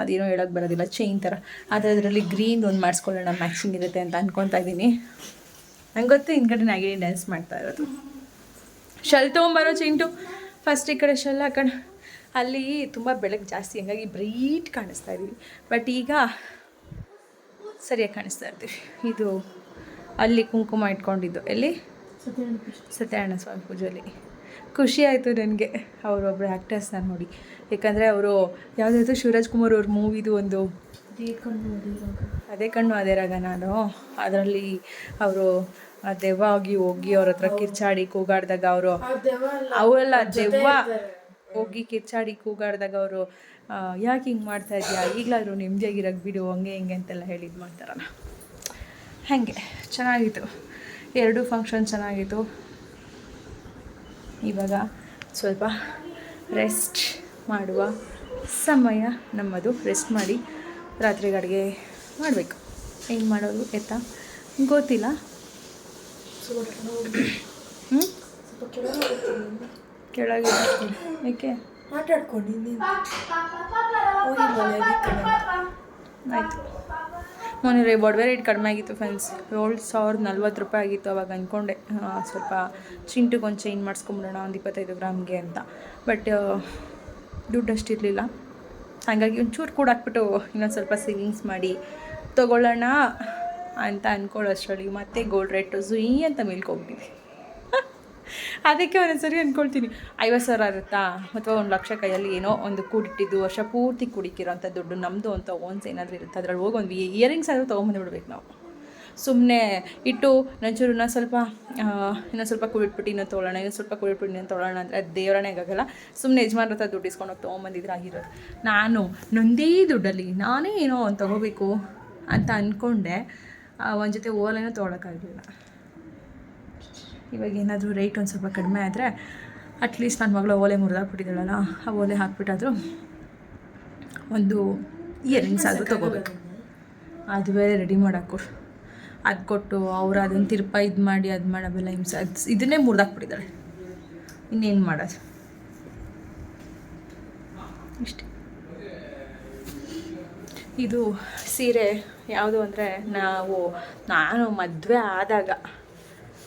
ಅದೇನೋ ಹೇಳೋಕ್ಕೆ ಬರೋದಿಲ್ಲ ಚೈನ್ ಥರ ಆದರೆ ಅದರಲ್ಲಿ ಗ್ರೀನ್ ಒಂದು ಮಾಡಿಸ್ಕೊಳ್ಳೋಣ ಮ್ಯಾಚಿಂಗ್ ಇರುತ್ತೆ ಅಂತ ಅನ್ಕೊತಾ ಇದ್ದೀನಿ ನಂಗೆ ಗೊತ್ತು ಹಿಂದ್ಗಡೆ ನಾಗಿನಿ ಡ್ಯಾನ್ಸ್ ಮಾಡ್ತಾ ಇರೋದು. ಶಲ್ ತೊಗೊಂಬರೋ ಚೈಂಟು ಫಸ್ಟ್ ಈ ಕಡೆ ಶಲ್ ಹಾಕೋಣ. ಅಲ್ಲಿ ತುಂಬ ಬೆಳಕು ಜಾಸ್ತಿ, ಹಂಗಾಗಿ ಬ್ರೈಟ್ ಕಾಣಿಸ್ತಾ ಇದ್ದೀವಿ ಬಟ್ ಈಗ ಸರಿಯಾಗಿ ಕಾಣಿಸ್ತಾ ಇರ್ತೀವಿ. ಇದು ಅಲ್ಲಿ ಕುಂಕುಮ ಇಟ್ಕೊಂಡಿದ್ದು. ಎಲ್ಲಿ? ಸತ್ಯನಾರಾಯಣ ಸ್ವಾಮಿ ಪೂಜೆಯಲ್ಲಿ. ಖುಷಿ ಆಯಿತು ನನಗೆ. ಅವರೊಬ್ಬರು ಆ್ಯಕ್ಟರ್ಸ್ನ ನೋಡಿ. ಯಾಕಂದರೆ ಅವರು ಯಾವುದಾದ್ರು ಶಿವರಾಜ್ ಕುಮಾರ್ ಅವ್ರ ಮೂವಿದು ಒಂದು ಅದೇ ಕಣ್ಣು ಅದೇ ರಾಗ. ನಾನು. ಅದರಲ್ಲಿ ಅವರು ದೆವ್ವ ಆಗಿ ಹೋಗಿ ಅವ್ರ ಹತ್ರ ಕಿರ್ಚಾಡಿ ಕೂಗಾಡಿದಾಗ ಅವರು ಅವರೆಲ್ಲ ದೆವ್ವ ಹೋಗಿ ಕಿರ್ಚಾಡಿ ಕೂಗಾಡಿದಾಗ ಅವರು ಯಾಕೆ ಹಿಂಗೆ ಮಾಡ್ತಾ ಇದೆಯಾ? ಈಗಲಾದರೂ ನೆಮ್ಮದಿಯಾಗಿರೋಕ್ಕೆ ಬಿಡು ಹಂಗೆ ಹಿಂಗೆ ಅಂತೆಲ್ಲ ಹೇಳಿದ್ದು ಮಾಡ್ತಾರಲ್ಲ. ಹಾಗೆ ಚೆನ್ನಾಗಿತ್ತು. ಎರಡೂ ಫಂಕ್ಷನ್ ಚೆನ್ನಾಗಿತ್ತು. ಇವಾಗ ಸ್ವಲ್ಪ ರೆಸ್ಟ್ ಮಾಡುವ ಸಮಯ ನಮ್ಮದು. ರೆಸ್ಟ್ ಮಾಡಿ ರಾತ್ರಿಗೆ ಅಡುಗೆ ಮಾಡಬೇಕು. ಏನು ಮಾಡೋದು ಎತ್ತ? ಗೊತ್ತಿಲ್ಲ. ಹ್ಞೂ ಕೆಳಗೆ ಏಕೆ ಮಾತಾಡ್ಕೊಂಡು ಇನ್ನೇನು ಆಯಿತು. ಮೊನ್ನೆ ರೇ ಒಡವೆ ರೇಟ್ ಕಡಿಮೆ ಆಗಿತ್ತು ಫ್ರೆಂಡ್ಸ್ ಏಳು ಸಾವಿರದ ನಲ್ವತ್ತು ರೂಪಾಯಿ ಆಗಿತ್ತು ಅವಾಗ ಅಂದ್ಕೊಂಡೆ ಸ್ವಲ್ಪ ಚಿಂಟಿಗೆ ಒಂದು ಚೈನ್ ಮಾಡಿಸ್ಕೊಂಬಿಡೋಣ ಒಂದು ಇಪ್ಪತ್ತೈದು ಗ್ರಾಮ್ಗೆ ಅಂತ. ಬಟ್ ದುಡ್ಡು ಅಷ್ಟಿರಲಿಲ್ಲ. ಹಾಗಾಗಿ ಒಂಚೂರು ಕೂಡ ಹಾಕ್ಬಿಟ್ಟು ಇನ್ನೊಂದು ಸ್ವಲ್ಪ ಸೇವಿಂಗ್ಸ್ ಮಾಡಿ ತೊಗೊಳ್ಳೋಣ ಅಂತ ಅಂದ್ಕೊಳ್ಳೋ ಅಷ್ಟರಲ್ಲಿ ಮತ್ತೆ ಗೋಲ್ಡ್ ರೇಟು ಝುಯಿ ಅಂತ ಮೇಲ್ಕೋಗ್ಬಿಟ್ಟಿದೆ. ಅದಕ್ಕೆ ಒಂದೊಂದ್ಸರಿ ಅಂದ್ಕೊಳ್ತೀನಿ ಐವತ್ತು ಸಾವಿರ ಇರುತ್ತಾ ಅಥವಾ ಒಂದು ಲಕ್ಷ ಕೈಯಲ್ಲಿ ಏನೋ ಒಂದು ಕೂಡಿಟ್ಟಿದ್ದು, ವರ್ಷ ಪೂರ್ತಿ ಕುಡಿಕಿರೋಂಥ ದುಡ್ಡು ನಮ್ಮದು ಅಂತ ಓನ್ಸ್ ಏನಾದರೂ ಇರುತ್ತೆ, ಅದ್ರಲ್ಲಿ ಹೋಗಿ ಒಂದು ಇಯರಿಂಗ್ಸ್ ಆದರೂ ತೊಗೊಂಬಂದ್ಬಿಡ್ಬೇಕು ನಾವು. ಸುಮ್ಮನೆ ಇಟ್ಟು, ನಂಚೂರು ಸ್ವಲ್ಪ ಇನ್ನೊಂದು ಸ್ವಲ್ಪ ಕುಡಿಟ್ಬಿಟ್ಟು ಇನ್ನೂ ತೊಗೊಳ್ಳೋಣ ಇನ್ನೊಂದು ಸ್ವಲ್ಪ ಕುಡಿಟ್ಬಿಟ್ಟು ಇನ್ನೂ ತೊಗೊಳ್ಳೋಣ ಅಂದರೆ ಅದು ದೇವರಣೆ ಆಗೋಲ್ಲ. ಸುಮ್ಮನೆ ಯಜಮಾನ್ರ ಹತ್ರ ದುಡ್ಡು ಇಸ್ಕೊಂಡೋಗಿ ತೊಗೊಂಬಂದಿದ್ರೆ ಆಗಿರೋದು. ನಾನು ನಂದೇ ದುಡ್ಡಲ್ಲಿ ನಾನೇ ಏನೋ ಒಂದು ತೊಗೋಬೇಕು ಅಂತ ಅಂದ್ಕೊಂಡೆ ಒಂದು ಜೊತೆ ಓಲೆನೂ ತೊಗೊಳಕ್ಕಾಗಲಿಲ್ಲ. ಇವಾಗ ಏನಾದರೂ ರೇಟ್ ಒಂದು ಸ್ವಲ್ಪ ಕಡಿಮೆ ಆದರೆ ಅಟ್ಲೀಸ್ಟ್ ನನ್ನ ಮಗಳು ಓಲೆ ಮುರಿದಾಕ್ಬಿಟ್ಟಿದ್ದಾಳಲ್ಲ ಆ ಓಲೆ ಹಾಕ್ಬಿಟ್ಟಾದರೂ ಒಂದು ಇಯರಿಂಗ್ಸ್ ಆದರೂ ತೊಗೋಬೇಕು. ಅದು ಬೇರೆ ರೆಡಿ ಮಾಡೋಕ್ಕು. ಅದು ಕೊಟ್ಟು ಅವ್ರು ಅದನ್ನು ತಿರ್ಪ ಇದು ಮಾಡಿ, ಅದು ಮಾಡೋವೆಲ್ಲ ಹಿಂಸೆ. ಅದು ಇದನ್ನೇ ಮುರಿದಾಕ್ಬಿಟ್ಟಿದ್ದಾಳೆ ಇನ್ನೇನು ಮಾಡೋದು? ಇಷ್ಟೇ. ಇದು ಸೀರೆ ಯಾವುದು ಅಂದರೆ ನಾವು, ನಾನು ಮದುವೆ ಆದಾಗ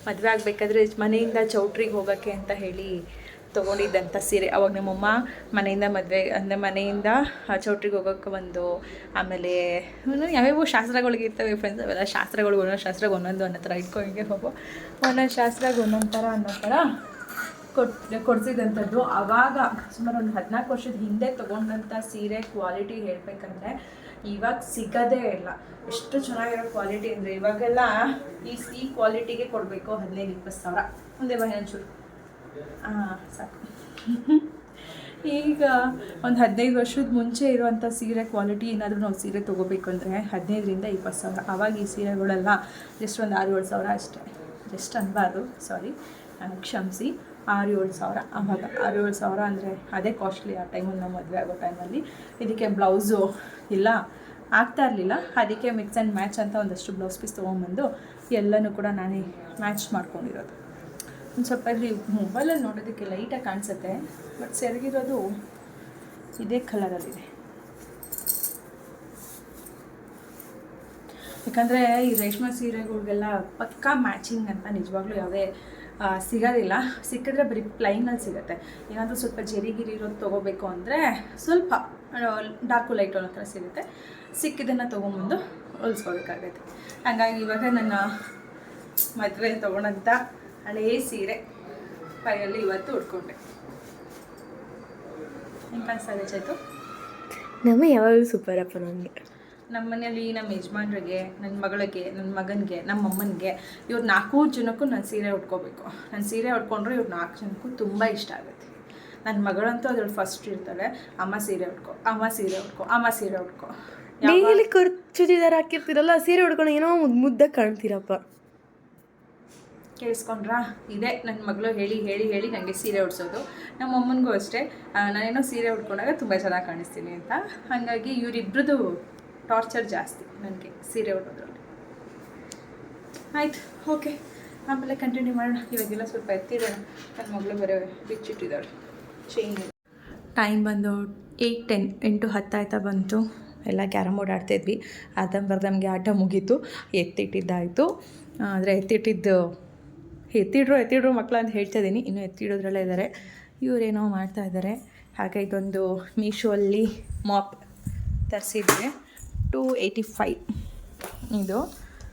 ಮದುವೆ ಆಗಬೇಕಾದ್ರೆ ಮನೆಯಿಂದ ಚೌಟ್ರಿಗೆ ಹೋಗೋಕ್ಕೆ ಅಂತ ಹೇಳಿ ತೊಗೊಂಡಿದ್ದಂಥ ಸೀರೆ. ಅವಾಗ ನಮ್ಮಮ್ಮ ಮನೆಯಿಂದ ಮದುವೆ, ಅಂದರೆ ಮನೆಯಿಂದ ಚೌಟ್ರಿಗೆ ಹೋಗೋಕ್ಕೆ ಒಂದು ಆಮೇಲೆ ಯಾವ್ಯಾವ ಶಾಸ್ತ್ರಗಳಿಗೆ ಇರ್ತವೆ ಫ್ರೆಂಡ್ಸ್ ಅವೆಲ್ಲ. ಶಾಸ್ತ್ರಗಳು ಒಂದೊಂದು ಶಾಸ್ತ್ರಕ್ಕೆ ಒಂದೊಂದು ಅನ್ನೋ ಥರ ಇಟ್ಕೊಂಡೆ ಹೋಗೋ ಒಂದೊಂದು ಶಾಸ್ತ್ರಗೆ ಒಂದೊಂದು ಥರ ಅನ್ನೋ ಥರ ಕೊಟ್, ಕೊಡಿಸಿದಂಥದ್ದು. ಆವಾಗ ಸುಮಾರು ಒಂದು ಹದಿನಾಲ್ಕು ವರ್ಷದ ಹಿಂದೆ ತೊಗೊಂಡಂಥ ಸೀರೆ ಕ್ವಾಲಿಟಿ ಹೇಳಬೇಕಂದ್ರೆ ಇವಾಗ ಸಿಗೋದೇ ಇಲ್ಲ. ಎಷ್ಟು ಚೆನ್ನಾಗಿರೋ ಕ್ವಾಲಿಟಿ ಅಂದರೆ ಇವಾಗೆಲ್ಲ ಈ ಈ ಕ್ವಾಲಿಟಿಗೆ ಕೊಡಬೇಕು ಹದಿನೈದು, ಇಪ್ಪತ್ತು ಸಾವಿರ. ಒಂದೇ ಬಾಯಿ ಒಂಚೂರು. ಹಾಂ ಸಾಕು. ಈಗ ಒಂದು ಹದಿನೈದು ವರ್ಷದ ಮುಂಚೆ ಇರುವಂಥ ಸೀರೆ ಕ್ವಾಲಿಟಿ ಏನಾದರೂ ನಾವು ಸೀರೆ ತೊಗೋಬೇಕು ಅಂದರೆ ಹದಿನೈದರಿಂದ ಇಪ್ಪತ್ತು ಸಾವಿರ. ಆವಾಗ ಈ ಸೀರೆಗಳೆಲ್ಲ ಜಸ್ಟ್ ಒಂದು ಆರು ಏಳು ಸಾವಿರ ಅಷ್ಟೇ. ಜಸ್ಟ್ ಅನ್ಬಾರ್ದು ಸಾರಿ ಕ್ಷಮಿಸಿ. ಆರು ಏಳು ಸಾವಿರ. ಆವಾಗ ಆರು ಏಳು ಸಾವಿರ ಅಂದರೆ ಅದೇ ಕಾಸ್ಟ್ಲಿ ಆ ಟೈಮಲ್ಲಿ ನಾವು ಮದುವೆ ಆಗೋ ಟೈಮಲ್ಲಿ ಇದಕ್ಕೆ ಬ್ಲೌಸು ಇಲ್ಲ, ಆಗ್ತಾ ಇರಲಿಲ್ಲ. ಅದಕ್ಕೆ ಮಿಕ್ಸ್ ಆ್ಯಂಡ್ ಮ್ಯಾಚ್ ಅಂತ ಒಂದಷ್ಟು ಬ್ಲೌಸ್ ಪೀಸ್ ತೊಗೊಂಬಂದು ಎಲ್ಲನೂ ಕೂಡ ನಾನೇ ಮ್ಯಾಚ್ ಮಾಡ್ಕೊಂಡಿರೋದು. ಒಂದು ಸ್ವಲ್ಪ ಇಲ್ಲಿ ಮೊಬೈಲಲ್ಲಿ ನೋಡೋದಕ್ಕೆ ಲೈಟಾಗಿ ಕಾಣಿಸುತ್ತೆ ಬಟ್ ಸೆರಗಿರೋದು ಇದೇ ಕಲರಲ್ಲಿದೆ ಯಾಕಂದರೆ ಈ ರೇಷ್ಮೆ ಸೀರೆಗಳಿಗೆಲ್ಲ ಪಕ್ಕಾ ಮ್ಯಾಚಿಂಗ್ ಅಂತ ನಿಜವಾಗ್ಲೂ ಯಾವುದೇ ಸಿಗೋದಿಲ್ಲ. ಸಿಕ್ಕಿದ್ರೆ ಬರೀ ಪ್ಲೈನಲ್ಲಿ ಸಿಗುತ್ತೆ. ಏನಾದರೂ ಸ್ವಲ್ಪ ಜರಿಗಿರಿ ಇರೋದು ತೊಗೋಬೇಕು ಅಂದರೆ ಸ್ವಲ್ಪ ಡಾರ್ಕು ಲೈಟ್ ಅನ್ನೋ ಥರ ಸಿಗುತ್ತೆ. ಸಿಕ್ಕಿದ್ದನ್ನು ತೊಗೊಂಬಂದು ಹೊಲಿಸ್ಕೋಬೇಕಾಗತ್ತೆ ಹಾಗಾಗಿ ಇವಾಗ ನನ್ನ ಮದುವೆ ತೊಗೊಂಡಂಥ ಹಳೆಯ ಸೀರೆ ಕೈಯಲ್ಲಿ ಇವತ್ತು ಉಟ್ಕೊಂಡೆ. ಹೆಂಗೆ ಕಾಣಿಸ್ತಾ ನಮ್ಮ ಯಾವಾಗಲೂ ಸೂಪರ್ ಅಪ್ಪ ನನಗೆ. ನಮ್ಮ ಮನೇಲಿ ನಮ್ಮ ಯಜಮಾನ್ರಿಗೆ ನನ್ನ ಮಗಳಿಗೆ ನನ್ನ ಮಗನಿಗೆ ನಮ್ಮ ಅಮ್ಮನಿಗೆ ಇವ್ರು ನಾಲ್ಕು ಜನಕ್ಕೂ ನಾನು ಸೀರೆ ಉಟ್ಕೋಬೇಕು. ನಾನು ಸೀರೆ ಉಟ್ಕೊಂಡ್ರೆ ಇವ್ರು ನಾಲ್ಕು ಜನಕ್ಕೂ ತುಂಬ ಇಷ್ಟ ಆಗುತ್ತೆ. ನನ್ನ ಮಗಳಂತೂ ಅದ್ರಲ್ಲಿ ಫಸ್ಟ್ ಇರ್ತಾಳೆ. ಅಮ್ಮ ಸೀರೆ ಉಟ್ಕೊ ಅಮ್ಮ ಸೀರೆ ಉಟ್ಕೊ ಅಮ್ಮ ಸೀರೆ ಉಟ್ಕೊ. ಡೈಲಿ ಚೂಡಿದಾರ ಹಾಕಿರ್ತೀರಲ್ಲ ಸೀರೆ ಉಡ್ಕೊಂಡು ಏನೋ ಮುದ್ದು ಕಾಣ್ತೀರಪ್ಪ. ಕೇಳಿಸ್ಕೊಂಡ್ರಾ? ಇದೆ ನನ್ನ ಮಗಳು ಹೇಳಿ ಹೇಳಿ ಹೇಳಿ ನನಗೆ ಸೀರೆ ಉಡ್ಸೋದು. ನಮ್ಮ ಅಮ್ಮನಿಗೂ ಅಷ್ಟೇ. ನಾನೇನೋ ಸೀರೆ ಉಟ್ಕೊಂಡಾಗ ತುಂಬ ಚೆನ್ನಾಗಿ ಕಾಣಿಸ್ತೀನಿ ಅಂತ. ಹಾಗಾಗಿ ಇವರಿಬ್ರದ್ದು ಟಾರ್ಚರ್ ಜಾಸ್ತಿ ನನಗೆ ಸೀರೆ ಉಡೋದ್ರಲ್ಲಿ. ಆಯ್ತು, ಓಕೆ. ಆಮೇಲೆ ಕಂಟಿನ್ಯೂ ಮಾಡೋಣ. ಇವಾಗೆಲ್ಲ ಸ್ವಲ್ಪ ಎತ್ತಿಡೋಣ ನನ್ನ ಮಗಳು ಬರೋ ಬಿಚ್ಚಿಟ್ಟಿದ್ದಾಳೆ. ಚೇಂಜ್ ಟೈಮ್ ಬಂದು ಏಯ್ಟ್ ಟೆನ್ ಎಂಟು ಹತ್ತಾಯ್ತಾ ಬಂತು. ಎಲ್ಲ ಕ್ಯಾರಮ್ ಬೋರ್ಡ್ ಆಡ್ತಾಯಿದ್ವಿ ಅರ್ಧಂಬರ್ಧಂಗೆ ಆಟ ಮುಗೀತು. ಎತ್ತಿಟ್ಟಿದ್ದಾಯಿತು. ಆದರೆ ಎತ್ತಿಟ್ಟಿದ್ದು, ಎತ್ತಿಡ್ರು ಎತ್ತಿಡ್ರು ಮಕ್ಕಳು ಅಂತ ಹೇಳ್ತಾ ಇದ್ದೀನಿ. ಇನ್ನೂ ಎತ್ತಿಡೋದ್ರಲ್ಲೇ ಇದ್ದಾರೆ ಇವರೇನೋ ಮಾಡ್ತಾ ಇದ್ದಾರೆ ಹಾಗೆ ಇದೊಂದು ಮೀಶೋಲ್ಲಿ ಮಾಪ್ ತರಿಸಿದ್ವಿ. ಟೂ ಏಯ್ಟಿ ಫೈವ್ ಇದು.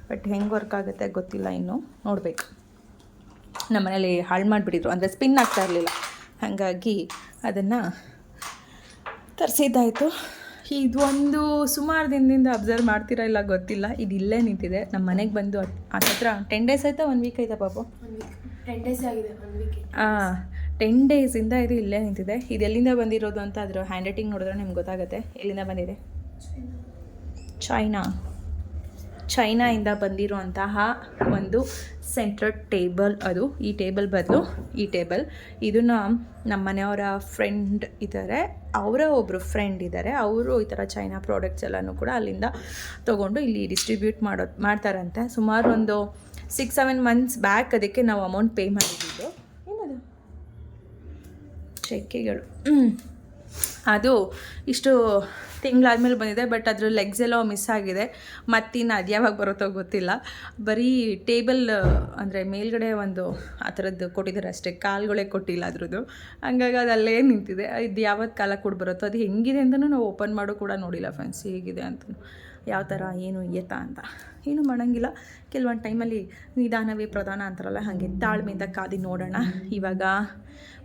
ಬಟ್ ಹೆಂಗೆ ವರ್ಕ್ ಆಗುತ್ತೆ ಗೊತ್ತಿಲ್ಲ ಇನ್ನು. ನೋಡಬೇಕು. ನಮ್ಮ ಮನೇಲಿ ಹಾಳು ಮಾಡಿಬಿಟ್ಟಿದ್ರು. ಅಂದರೆ ಸ್ಪಿನ್ ಆಗ್ತಾ ಇರಲಿಲ್ಲ. ಹಾಗಾಗಿ ಅದನ್ನು ತರಿಸಿದ್ದಾಯಿತು. ಇದು ಒಂದು ಸುಮಾರು ದಿನದಿಂದ ಅಬ್ಸರ್ವ್ ಮಾಡ್ತೀರಾ ಇಲ್ಲ ಗೊತ್ತಿಲ್ಲ. ಇದು ಇಲ್ಲೇ ನಿಂತಿದೆ. ನಮ್ಮ ಮನೆಗೆ ಬಂದು ಹತ್ರ ಟೆನ್ ಡೇಸ್ ಆಯಿತಾ? ಒನ್ ವೀಕ್ ಆಯಿತಾ ಪಾಪು? ಟೆನ್ ಡೇಸ್ ಆಗಿದೆ. ಹಾಂ ಟೆನ್ ಡೇಸಿಂದ ಇದು ಇಲ್ಲೇ ನಿಂತಿದೆ. ಇದು ಎಲ್ಲಿಂದ ಬಂದಿರೋದು ಅಂತ ಅದ್ರ ಹ್ಯಾಂಡ್ ರೈಟಿಂಗ್ ನೋಡಿದ್ರೆ ನಿಮ್ಗೆ ಗೊತ್ತಾಗುತ್ತೆ. ಎಲ್ಲಿಂದ ಬಂದಿದೆ? ಚೈನಾ ಚೈನಾಯಿಂದ ಬಂದಿರುವಂತಹ ಒಂದು ಸೆಂಟ್ರಡ್ ಟೇಬಲ್ ಅದು. ಈ ಟೇಬಲ್ ಬದಲು ಈ ಟೇಬಲ್ ಇದನ್ನು ನಮ್ಮ ಮನೆಯವರ ಫ್ರೆಂಡ್ ಇದ್ದಾರೆ ಅವರ ಒಬ್ಬರು ಫ್ರೆಂಡ್ ಇದ್ದಾರೆ ಅವರು ಈ ಥರ ಚೈನಾ ಪ್ರಾಡಕ್ಟ್ಸ್ ಎಲ್ಲನೂ ಕೂಡ ಅಲ್ಲಿಂದ ತೊಗೊಂಡು ಇಲ್ಲಿ ಡಿಸ್ಟ್ರಿಬ್ಯೂಟ್ ಮಾಡೋ, ಮಾಡ್ತಾರಂತೆ. ಸುಮಾರು ಒಂದು ಸಿಕ್ಸ್ ಸೆವೆನ್ ಮಂತ್ಸ್ ಬ್ಯಾಕ್ ಅದಕ್ಕೆ ನಾವು ಅಮೌಂಟ್ ಪೇ ಮಾಡಿದ್ದು. ಏನದು? ಚೆಕ್ಕೆಗಳು ಅದು ಇಷ್ಟು ತಿಂಗಳಾದ್ಮೇಲೆ ಬಂದಿದೆ, ಬಟ್ ಅದ್ರ ಲೆಗ್ಸ್ ಎಲ್ಲ ಮಿಸ್ ಆಗಿದೆ. ಮತ್ತಿನ್ನು ಅದು ಯಾವಾಗ ಬರುತ್ತೋ ಗೊತ್ತಿಲ್ಲ. ಬರೀ ಟೇಬಲ್ ಅಂದರೆ ಮೇಲ್ಗಡೆ ಒಂದು ಆ ಥರದ್ದು ಕೊಟ್ಟಿದ್ದಾರೆ ಅಷ್ಟೇ, ಕಾಲುಗಳೇ ಕೊಟ್ಟಿಲ್ಲ ಅದ್ರದ್ದು. ಹಂಗಾಗಿ ಅದಲ್ಲೇ ನಿಂತಿದೆ. ಇದು ಯಾವತ್ತು ಕಾಲ ಕೂಡ ಬರುತ್ತೋ, ಅದು ಹೆಂಗಿದೆ ಅಂತಲೂ ನಾವು ಓಪನ್ ಮಾಡೋ ಕೂಡ ನೋಡಿಲ್ಲ ಫ್ರೆಂಡ್ಸ್ ಹೇಗಿದೆ ಅಂತ ಯಾವ ಥರ ಏನು, ಎತ್ತ ಅಂತ. ಏನು ಮಾಡೋಂಗಿಲ್ಲ. ಕೆಲವೊಂದು ಟೈಮಲ್ಲಿ ನಿಧಾನವೇ ಪ್ರಧಾನ ಅಂತಾರಲ್ಲ, ಹಾಗೆ ತಾಳ್ಮೆಯಿಂದ ಕಾದಿ ನೋಡೋಣ. ಇವಾಗ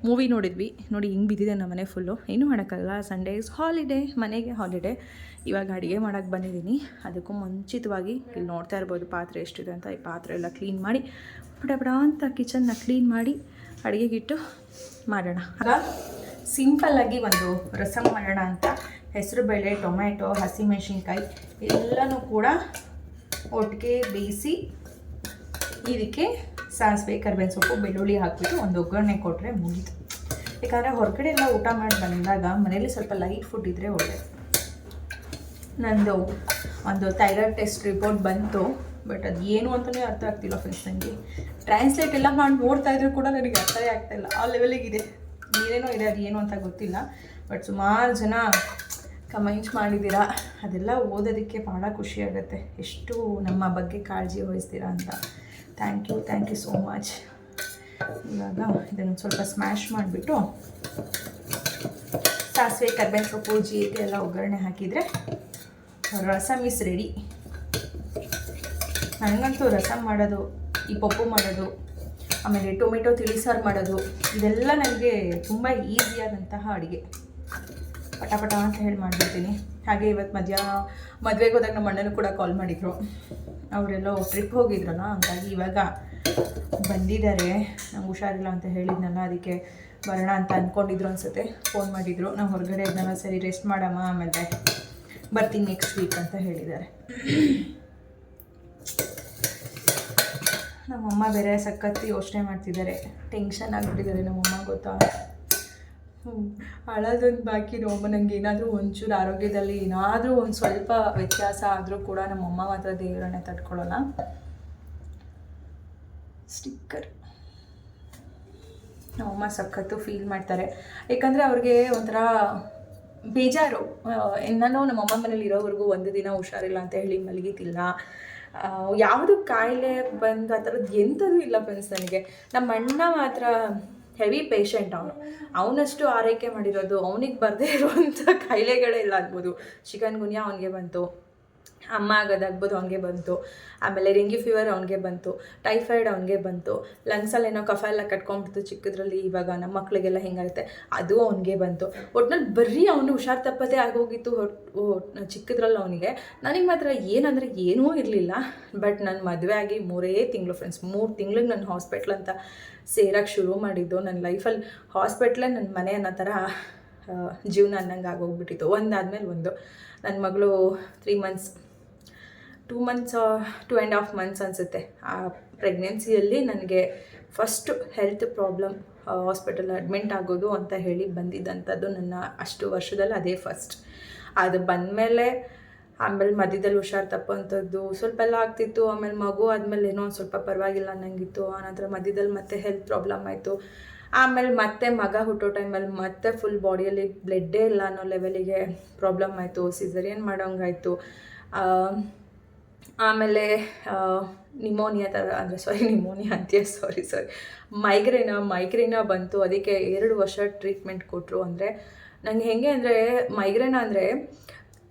ಮೂವಿ ನೋಡಿದ್ವಿ. ನೋಡಿ ಹಿಂಗೆ ಬಿದ್ದಿದೆ ನಮ್ಮ ಮನೆ ಫುಲ್ಲು ಏನೂ ಸಂಡೇ ಸಂಡೇಸ್ ಹಾಲಿಡೇ ಮನೆಗೆ ಹಾಲಿಡೇ ಇವಾಗ ಅಡುಗೆ ಮಾಡೋಕ್ಕೆ ಬಂದಿದ್ದೀನಿ. ಅದಕ್ಕೂ ಮುಂಚಿತವಾಗಿ ಇಲ್ಲಿ ನೋಡ್ತಾ ಇರ್ಬೋದು ಪಾತ್ರೆ ಎಷ್ಟಿದೆ ಅಂತ. ಈ ಪಾತ್ರೆ ಎಲ್ಲ ಕ್ಲೀನ್ ಮಾಡಿ, ಪುಟ ಅಂತ ಕಿಚನ್ನ ಕ್ಲೀನ್ ಮಾಡಿ ಅಡುಗೆಗಿಟ್ಟು ಮಾಡೋಣ. ಸಿಂಪಲ್ಲಾಗಿ ಒಂದು ರಸಂ ಮಾಡೋಣ ಅಂತ. ಹೆಸರುಬೇಳೆ ಟೊಮ್ಯಾಟೊ ಹಸಿಮೆಣಸಿನ್ಕಾಯಿ ಎಲ್ಲನೂ ಕೂಡ ಒಟ್ಟಿಗೆ ಬೇಯಿಸಿ, ಇದಕ್ಕೆ ಸಾಸಿವೆ, ಕರಿಬೇವಿನ ಸೊಪ್ಪು, ಬೆಳ್ಳುಳ್ಳಿ ಹಾಕಿಬಿಟ್ಟು ಒಂದು ಒಗ್ಗರಣೆ ಕೊಟ್ಟರೆ ಮುಗೀತು. ಯಾಕಂದರೆ ಹೊರಗಡೆ ಎಲ್ಲ ಊಟ ಮಾಡಿ ಬಂದಾಗ ಮನೇಲಿ ಸ್ವಲ್ಪ ಲೈಟ್ ಫುಡ್ ಇದ್ದರೆ ಒಳ್ಳೆಯದು ನಂದು ಒಂದು ಥೈರಾಯ್ಡ್ ಟೆಸ್ಟ್ ರಿಪೋರ್ಟ್ ಬಂತು ಬಟ್ ಅದು ಏನು ಅಂತಲೇ ಅರ್ಥ ಆಗ್ತಿಲ್ಲ ಫ್ರೆಂಡ್ಸ್ ನನಗೆ ಟ್ರಾನ್ಸ್ಲೇಟ್ ಎಲ್ಲ ಮಾಡಿ ನೋಡ್ತಾ ಇದ್ರು ಕೂಡ ನನಗೆ ಅರ್ಥವೇ ಆಗ್ತಾಯಿಲ್ಲ ಆ ಲೆವೆಲಿಗಿದೆ ಏನೇನೋ ಇದೆ. ಅದು ಏನು ಅಂತ ಗೊತ್ತಿಲ್ಲ. ಬಟ್ ಸುಮಾರು ಜನ ಕಮೆಂಟ್ಸ್ ಮಾಡಿದ್ದೀರಾ? ಅದೆಲ್ಲ ಓದೋದಕ್ಕೆ ಭಾಳ ಖುಷಿಯಾಗುತ್ತೆ ಎಷ್ಟು ನಮ್ಮ ಬಗ್ಗೆ ಕಾಳಜಿ ವಹಿಸ್ತೀರಾ ಅಂತ. Thank you thank you so much ಇವಾಗ ಇದನ್ನು ಸ್ವಲ್ಪ ಸ್ಮ್ಯಾಶ್ ಮಾಡಿಬಿಟ್ಟು ಸಾಸಿವೆ, ಕರ್ಬೇವಿನ ಸೊಪ್ಪು, ಜೀರಿಗೆ ಎಲ್ಲ ಒಗ್ಗರಣೆ ಹಾಕಿದರೆ ರಸಮ್ ಇಸ್ ರೆಡಿ ನನಗಂತೂ ರಸಮ್ ಮಾಡೋದು, ಈ ಪಪ್ಪು ಮಾಡೋದು, ಆಮೇಲೆ ಟೊಮೆಟೊ ತಿಳಿಸಾರು ಮಾಡೋದು, ಇದೆಲ್ಲ ನನಗೆ ತುಂಬ ಈಸಿಯಾದಂತಹ ಅಡುಗೆ. ಪಟ ಪಟ ಅಂತ ಹೇಳಿ ಮಾಡಿಬಿಡ್ತೀನಿ. ಹಾಗೆ ಇವತ್ತು ಮಧ್ಯ, ಮದುವೆಗೆ ಹೋದಾಗ ನಮ್ಮ ಅಣ್ಣನೂ ಕೂಡ ಕಾಲ್ ಮಾಡಿದರು. ಅವರೆಲ್ಲೋ ಟ್ರಿಪ್ ಹೋಗಿದ್ರಲ್ಲ, ಹಾಗಾಗಿ ಇವಾಗ ಬಂದಿದ್ದಾರೆ. ನಂಗೆ ಹುಷಾರಿಲ್ಲ ಅಂತ ಹೇಳಿದ್ನಲ್ಲ, ಅದಕ್ಕೆ ಬರೋಣ ಅಂತ ಅಂದ್ಕೊಂಡಿದ್ರು ಅನ್ಸುತ್ತೆ. ಫೋನ್ ಮಾಡಿದರು. ನಾವು ಹೊರಗಡೆ ಇದ್ನಲ್ಲ, ಸರಿ ರೆಸ್ಟ್ ಮಾಡಮ್ಮ, ಆಮೇಲೆ ಬರ್ತೀನಿ ನೆಕ್ಸ್ಟ್ ವೀಕ್ ಅಂತ ಹೇಳಿದ್ದಾರೆ. ನಮ್ಮಮ್ಮ ಬೇರೆ ಸಖತ್ತು ಯೋಚನೆ ಮಾಡ್ತಿದ್ದಾರೆ. ಟೆನ್ಷನ್ ಆಗಿಬಿಟ್ಟಿದ್ದಾರೆ ನಮ್ಮಮ್ಮ ಗೊತ್ತಾ? ಹ್ಞೂ ಅಳೋದೊಂದು ಬಾಕಿ ನೋವು ನನಗೆ ಏನಾದರೂ ಒಂಚೂರು ಆರೋಗ್ಯದಲ್ಲಿ ಏನಾದರೂ ಒಂದು ಸ್ವಲ್ಪ ವ್ಯತ್ಯಾಸ ಆದರೂ ಕೂಡ ನಮ್ಮಮ್ಮ ಮಾತ್ರ ದೇವರನ್ನೇ ತಡ್ಕೊಳ್ಳೋಲ್ಲ. ಸ್ಟಿಕ್ಕರ್ ನಮ್ಮಮ್ಮ ಸಖತ್ತು ಫೀಲ್ ಮಾಡ್ತಾರೆ. ಯಾಕಂದರೆ ಅವ್ರಿಗೆ ಒಂಥರ ಬೇಜಾರು. ನಾನು ನಮ್ಮಮ್ಮ ಮನೇಲಿ ಇರೋವರೆಗೂ ಒಂದು ದಿನ ಹುಷಾರಿಲ್ಲ ಅಂತ ಹೇಳಿ ಮಲಗಿತಿಲ್ಲ ಯಾವುದು ಕಾಯಿಲೆ ಬಂದು ಆ ಥರದ್ದು ಎಂಥದ್ದು ಇಲ್ಲ ಫ್ರೆಂಡ್ಸ್ ನನಗೆ. ನಮ್ಮ ಅಣ್ಣ ಮಾತ್ರ ಹೆವಿ ಪೇಷಂಟ್ ಅವನು. ಅವನಷ್ಟು ಆರೈಕೆ ಮಾಡಿರೋದು, ಅವನಿಗೆ ಬರದೇ ಇರುವಂಥ ಕಾಯಿಲೆಗಳೇ ಇಲ್ಲ ಆಗ್ಬೋದು. ಚಿಕನ್ ಗುನ್ಯಾ ಅವನಿಗೆ ಬಂತು. ಅಮ್ಮ ಆಗೋದಾಗ್ಬೋದು ಅವನಿಗೆ ಬಂತು. ಆಮೇಲೆ ರಿಂಗಿ ಫೀವರ್ ಅವನಿಗೆ ಬಂತು. ಟೈಫಾಯ್ಡ್ ಅವನಿಗೆ ಬಂತು. ಲಂಗ್ಸಲ್ಲಿ ಏನೋ ಕಫ ಎಲ್ಲ ಕಟ್ಕೊಂಡ್ಬಿಡ್ತು ಚಿಕ್ಕದ್ರಲ್ಲಿ, ಇವಾಗ ನಮ್ಮ ಮಕ್ಕಳಿಗೆಲ್ಲ ಹೆಂಗಾಗುತ್ತೆ. ಅದು ಅವನಿಗೆ ಬಂತು. ಒಟ್ನಲ್ಲಿ ಬರೀ ಅವನು ಹುಷಾರು ತಪ್ಪದೇ ಆಗೋಗಿತ್ತು ಚಿಕ್ಕದ್ರಲ್ಲಿ ಅವನಿಗೆ. ನನಗೆ ಮಾತ್ರ ಏನಂದರೆ ಏನೂ ಇರಲಿಲ್ಲ. ಬಟ್ ನನ್ನ ಮದುವೆ ಆಗಿ ಮೂರೇ ತಿಂಗಳು ಫ್ರೆಂಡ್ಸ್ ಮೂರು ತಿಂಗಳಿಗೆ ನಾನು ಹಾಸ್ಪಿಟ್ಲ್ ಅಂತ ಸೇರೋಕ್ಕೆ ಶುರು ಮಾಡಿದ್ದು. ನನ್ನ ಲೈಫಲ್ಲಿ ಹಾಸ್ಪಿಟ್ಲೇ ನನ್ನ ಮನೆ ಅನ್ನೋ ಥರ ಜೀವನ ಅನ್ನಂಗೆ ಆಗೋಗ್ಬಿಟ್ಟಿತ್ತು. ಒಂದಾದ್ಮೇಲೆ ಒಂದು. ನನ್ನ ಮಗಳು three months two months two and half months ಅನಿಸುತ್ತೆ. ಆ ಪ್ರೆಗ್ನೆನ್ಸಿಯಲ್ಲಿ ನನಗೆ first health problem hospital admit ಆಗೋದು ಅಂತ ಹೇಳಿ ಬಂದಿದ್ದಂಥದ್ದು ನನ್ನ ಅಷ್ಟು ವರ್ಷದಲ್ಲಿ ಅದೇ ಫಸ್ಟ್ ಅದು ಬಂದಮೇಲೆ ಆಮೇಲೆ ಮಧ್ಯದಲ್ಲಿ ಹುಷಾರು ತಪ್ಪುವಂಥದ್ದು, ಸ್ವಲ್ಪ ಎಲ್ಲ ಆಗ್ತಿತ್ತು, ಆಮೇಲೆ ಮಗು ಆದಮೇಲೆ ಏನೋ ಒಂದು ಸ್ವಲ್ಪ ಪರವಾಗಿಲ್ಲ ಅನ್ನಂಗಿತ್ತು, ಆನಂತರ ಮಧ್ಯದಲ್ಲಿ ಮತ್ತೆ ಹೆಲ್ತ್ ಪ್ರಾಬ್ಲಮ್ ಆಯಿತು. ಆಮೇಲೆ ಮತ್ತೆ ಮಗ ಹುಟ್ಟೋ ಟೈಮಲ್ಲಿ ಮತ್ತೆ ಫುಲ್ ಬಾಡಿಯಲ್ಲಿ ಬ್ಲಡ್ಡೇ ಇಲ್ಲ ಅನ್ನೋ ಲೆವೆಲಿಗೆ ಪ್ರಾಬ್ಲಮ್ ಆಯಿತು ಸಿಸರಿಯನ್ ಮಾಡೋಂಗಾಯಿತು. ಆಮೇಲೆ ನಿಮೋನಿಯಾ ಥರ ಅಂದರೆ ಸಾರಿ ನಿಮೋನಿಯಾ ಅಂತೀಯ ಸಾರಿ ಸಾರಿ ಮೈಗ್ರೇನ ಮೈಗ್ರೇನ ಬಂತು. ಅದಕ್ಕೆ ಎರಡು ವರ್ಷ ಟ್ರೀಟ್ಮೆಂಟ್ ಕೊಟ್ಟರು ಅಂದರೆ ನನಗೆ ಹೆಂಗೆ ಅಂದರೆ ಮೈಗ್ರೇನ ಅಂದರೆ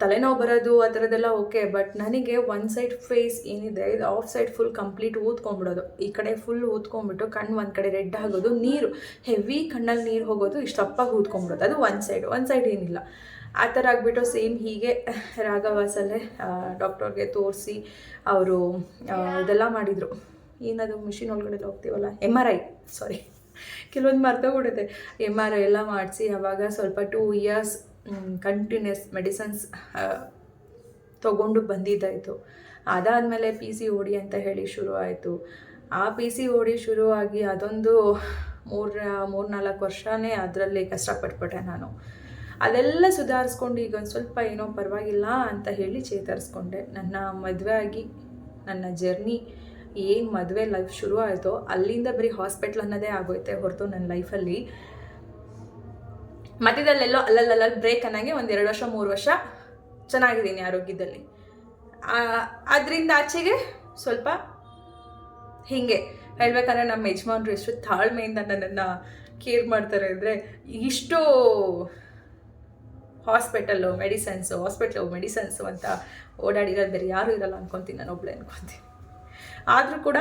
ತಲೆನೋವು ಬರೋದು, ಆ ಥರದ್ದೆಲ್ಲ ಓಕೆ ಬಟ್ ನನಗೆ ಒನ್ ಸೈಡ್ ಫೇಸ್ ಏನಿದೆ, ಇದು ಆಫ್ ಸೈಡ್ ಫುಲ್ ಕಂಪ್ಲೀಟ್ ಊದ್ಕೊಂಡ್ಬಿಡೋದು. ಈ ಕಡೆ ಫುಲ್ ಊದ್ಕೊಂಡ್ಬಿಟ್ಟು ಕಣ್ಣು ಒಂದು ಕಡೆ ರೆಡ್ ಆಗೋದು, ನೀರು ಹೆವಿ ಕಣ್ಣಲ್ಲಿ ನೀರು ಹೋಗೋದು ಇಷ್ಟು ತಪ್ಪಾಗಿ ಊದ್ಕೊಂಡ್ಬಿಡೋದು. ಅದು ಒನ್ ಸೈಡ್ ಒನ್ ಸೈಡ್ ಏನಿಲ್ಲ. ಆ ಥರ ಆಗಿಬಿಟ್ಟು ಸೇಮ್ ಹೀಗೆ ರಾಘವಾಸಲ್ಲೇ ಡಾಕ್ಟರ್ಗೆ ತೋರಿಸಿ ಅವರು ಇದೆಲ್ಲ ಮಾಡಿದರು. ಏನದು ಮಿಷಿನ್ ಒಳಗಡೆ ಹೋಗ್ತೀವಲ್ಲ ಎಂ ಆರ್ ಐ ಸಾರಿ ಕೆಲವೊಂದು ಮರ್ತೋಗ್ಬಿಡುತ್ತೆ ಎಂ ಆರ್ ಐ ಎಲ್ಲ ಮಾಡಿಸಿ ಅವಾಗ ಸ್ವಲ್ಪ ಟೂ ಇಯರ್ಸ್ ಕಂಟಿನ್ಯೂಸ್ ಮೆಡಿಸನ್ಸ್ ತೊಗೊಂಡು ಬಂದಿದ್ದಾಯಿತು. ಅದಾದಮೇಲೆ ಪಿ ಸಿ ಓಡಿ ಅಂತ ಹೇಳಿ ಶುರು ಆಯಿತು ಆ ಪಿ ಸಿ ಓಡಿ ಶುರುವಾಗಿ ಅದೊಂದು ಮೂರು ಮೂರು ನಾಲ್ಕು ವರ್ಷನೇ ಅದರಲ್ಲಿ ಕಷ್ಟಪಟ್ಬಿಟ್ಟೆ ನಾನು. ಅದೆಲ್ಲ ಸುಧಾರಿಸ್ಕೊಂಡು ಈಗ ಒಂದು ಸ್ವಲ್ಪ ಏನೋ ಪರವಾಗಿಲ್ಲ ಅಂತ ಹೇಳಿ ಚೇತರಿಸ್ಕೊಂಡೆ. ನನ್ನ ಮದುವೆ ಆಗಿ, ನನ್ನ ಜರ್ನಿ, ಏನು ಮದುವೆ ಲೈಫ್ ಶುರು ಆಯಿತೋ ಅಲ್ಲಿಂದ ಬರೀ ಹಾಸ್ಪಿಟ್ಲ್ ಅನ್ನೋದೇ ಆಗೋಯ್ತೆ ಹೊರತು ನನ್ನ ಲೈಫಲ್ಲಿ ಮಧ್ಯದಲ್ಲೆಲ್ಲೋ ಅಲ್ಲಲ್ಲಲ್ಲಿ ಬ್ರೇಕ್ ಅನ್ನಂಗೆ ಒಂದು ಎರಡು ವರ್ಷ, ಮೂರು ವರ್ಷ ಚೆನ್ನಾಗಿದ್ದೀನಿ ಆರೋಗ್ಯದಲ್ಲಿ. ಅದರಿಂದ ಆಚೆಗೆ ಸ್ವಲ್ಪ ಹೀಗೆ ಹೇಳ್ಬೇಕಂದ್ರೆ ನಮ್ಮ ಯಜಮಾನ್ರು ಎಷ್ಟು ತಾಳ್ಮೆಯಿಂದ ನನ್ನನ್ನು ಕೇರ್ ಮಾಡ್ತಾರೆ ಅಂದರೆ ಇಷ್ಟು ಹಾಸ್ಪಿಟಲ್ಲು ಮೆಡಿಸನ್ಸು ಹಾಸ್ಪಿಟ್ಲು ಮೆಡಿಸನ್ಸು ಅಂತ ಓಡಾಡಿರೋದು ಬೇರೆ ಯಾರೂ ಇರಲ್ಲ ಅನ್ಕೊತೀನಿ ನಾನು ಒಬ್ಬಳೇ ಅನ್ಕೊತೀನಿ. ಆದರೂ ಕೂಡ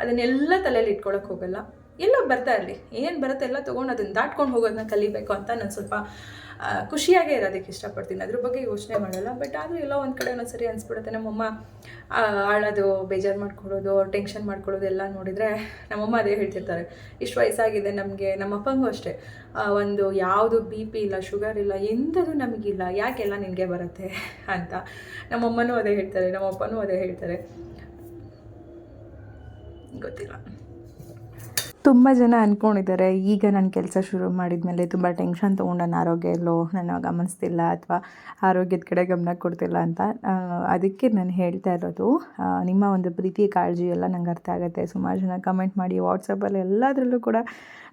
ಅದನ್ನೆಲ್ಲ ತಲೆಯಲ್ಲಿ ಇಟ್ಕೊಳಕ್ಕೆ ಹೋಗಲ್ಲ. ಎಲ್ಲ ಬರ್ತಾ ಇರಲಿ. ಏನು ಬರುತ್ತೆ ಎಲ್ಲ ತೊಗೊಂಡು ಅದನ್ನು ದಾಟ್ಕೊಂಡು ಹೋಗೋದನ್ನ ಕಲಿಬೇಕು ಅಂತ ನಾನು ಸ್ವಲ್ಪ ಖುಷಿಯಾಗೇ ಇರೋದಕ್ಕೆ ಇಷ್ಟಪಡ್ತೀನಿ. ಅದ್ರ ಬಗ್ಗೆ ಯೋಚನೆ ಮಾಡಲ್ಲ. ಬಟ್ ಆದರೂ ಎಲ್ಲೋ ಒಂದು ಕಡೆ ಒಂದೊಂದು ಸರಿ ಅನಿಸ್ಬಿಡುತ್ತೆ. ನಮ್ಮಮ್ಮ ಆಳೋದು, ಬೇಜಾರು ಮಾಡ್ಕೊಳ್ಳೋದು ಟೆನ್ಷನ್ ಮಾಡ್ಕೊಳ್ಳೋದು ಎಲ್ಲ ನೋಡಿದರೆ ನಮ್ಮಮ್ಮ ಅದೇ ಹೇಳ್ತಿರ್ತಾರೆ. ಇಷ್ಟು ವಯಸ್ಸಾಗಿದೆ ನಮಗೆ, ನಮ್ಮ ಅಪ್ಪಂಗೂ ಅಷ್ಟೇ. ಒಂದು ಯಾವುದು ಬಿ ಪಿ ಇಲ್ಲ ಶುಗರ್ ಇಲ್ಲ, ಎಂಥದ್ದು ನಮಗಿಲ್ಲ ಯಾಕೆಲ್ಲ ನಿನಗೆ ಬರುತ್ತೆ ಅಂತ ನಮ್ಮಮ್ಮನೂ ಅದೇ ಹೇಳ್ತಾರೆ ನಮ್ಮಪ್ಪನೂ ಅದೇ ಹೇಳ್ತಾರೆ. ಗೊತ್ತಿಲ್ಲ. ತುಂಬ ಜನ ಅಂದ್ಕೊಂಡಿದ್ದಾರೆ ಈಗ ನಾನು ಕೆಲಸ ಶುರು ಮಾಡಿದ ಮೇಲೆ ತುಂಬ ಟೆನ್ಷನ್ ತೊಗೊಂಡು ನಾನು ಆರೋಗ್ಯ ಎಲ್ಲೋ ನಾನು ಗಮನಿಸ್ತಿಲ್ಲ ಅಥವಾ ಆರೋಗ್ಯದ ಕಡೆ ಗಮನ ಕೊಡ್ತಿಲ್ಲ ಅಂತ. ಅದಕ್ಕೆ ನಾನು ಹೇಳ್ತಾ ಇರೋದು ನಿಮ್ಮ ಒಂದು ಪ್ರೀತಿ ಕಾಳಜಿ ಎಲ್ಲ ನಂಗೆ ಅರ್ಥ ಆಗುತ್ತೆ. ಸುಮಾರು ಜನ ಕಮೆಂಟ್ ಮಾಡಿ ವಾಟ್ಸಪ್ಪಲ್ಲಿ ಎಲ್ಲದರಲ್ಲೂ ಕೂಡ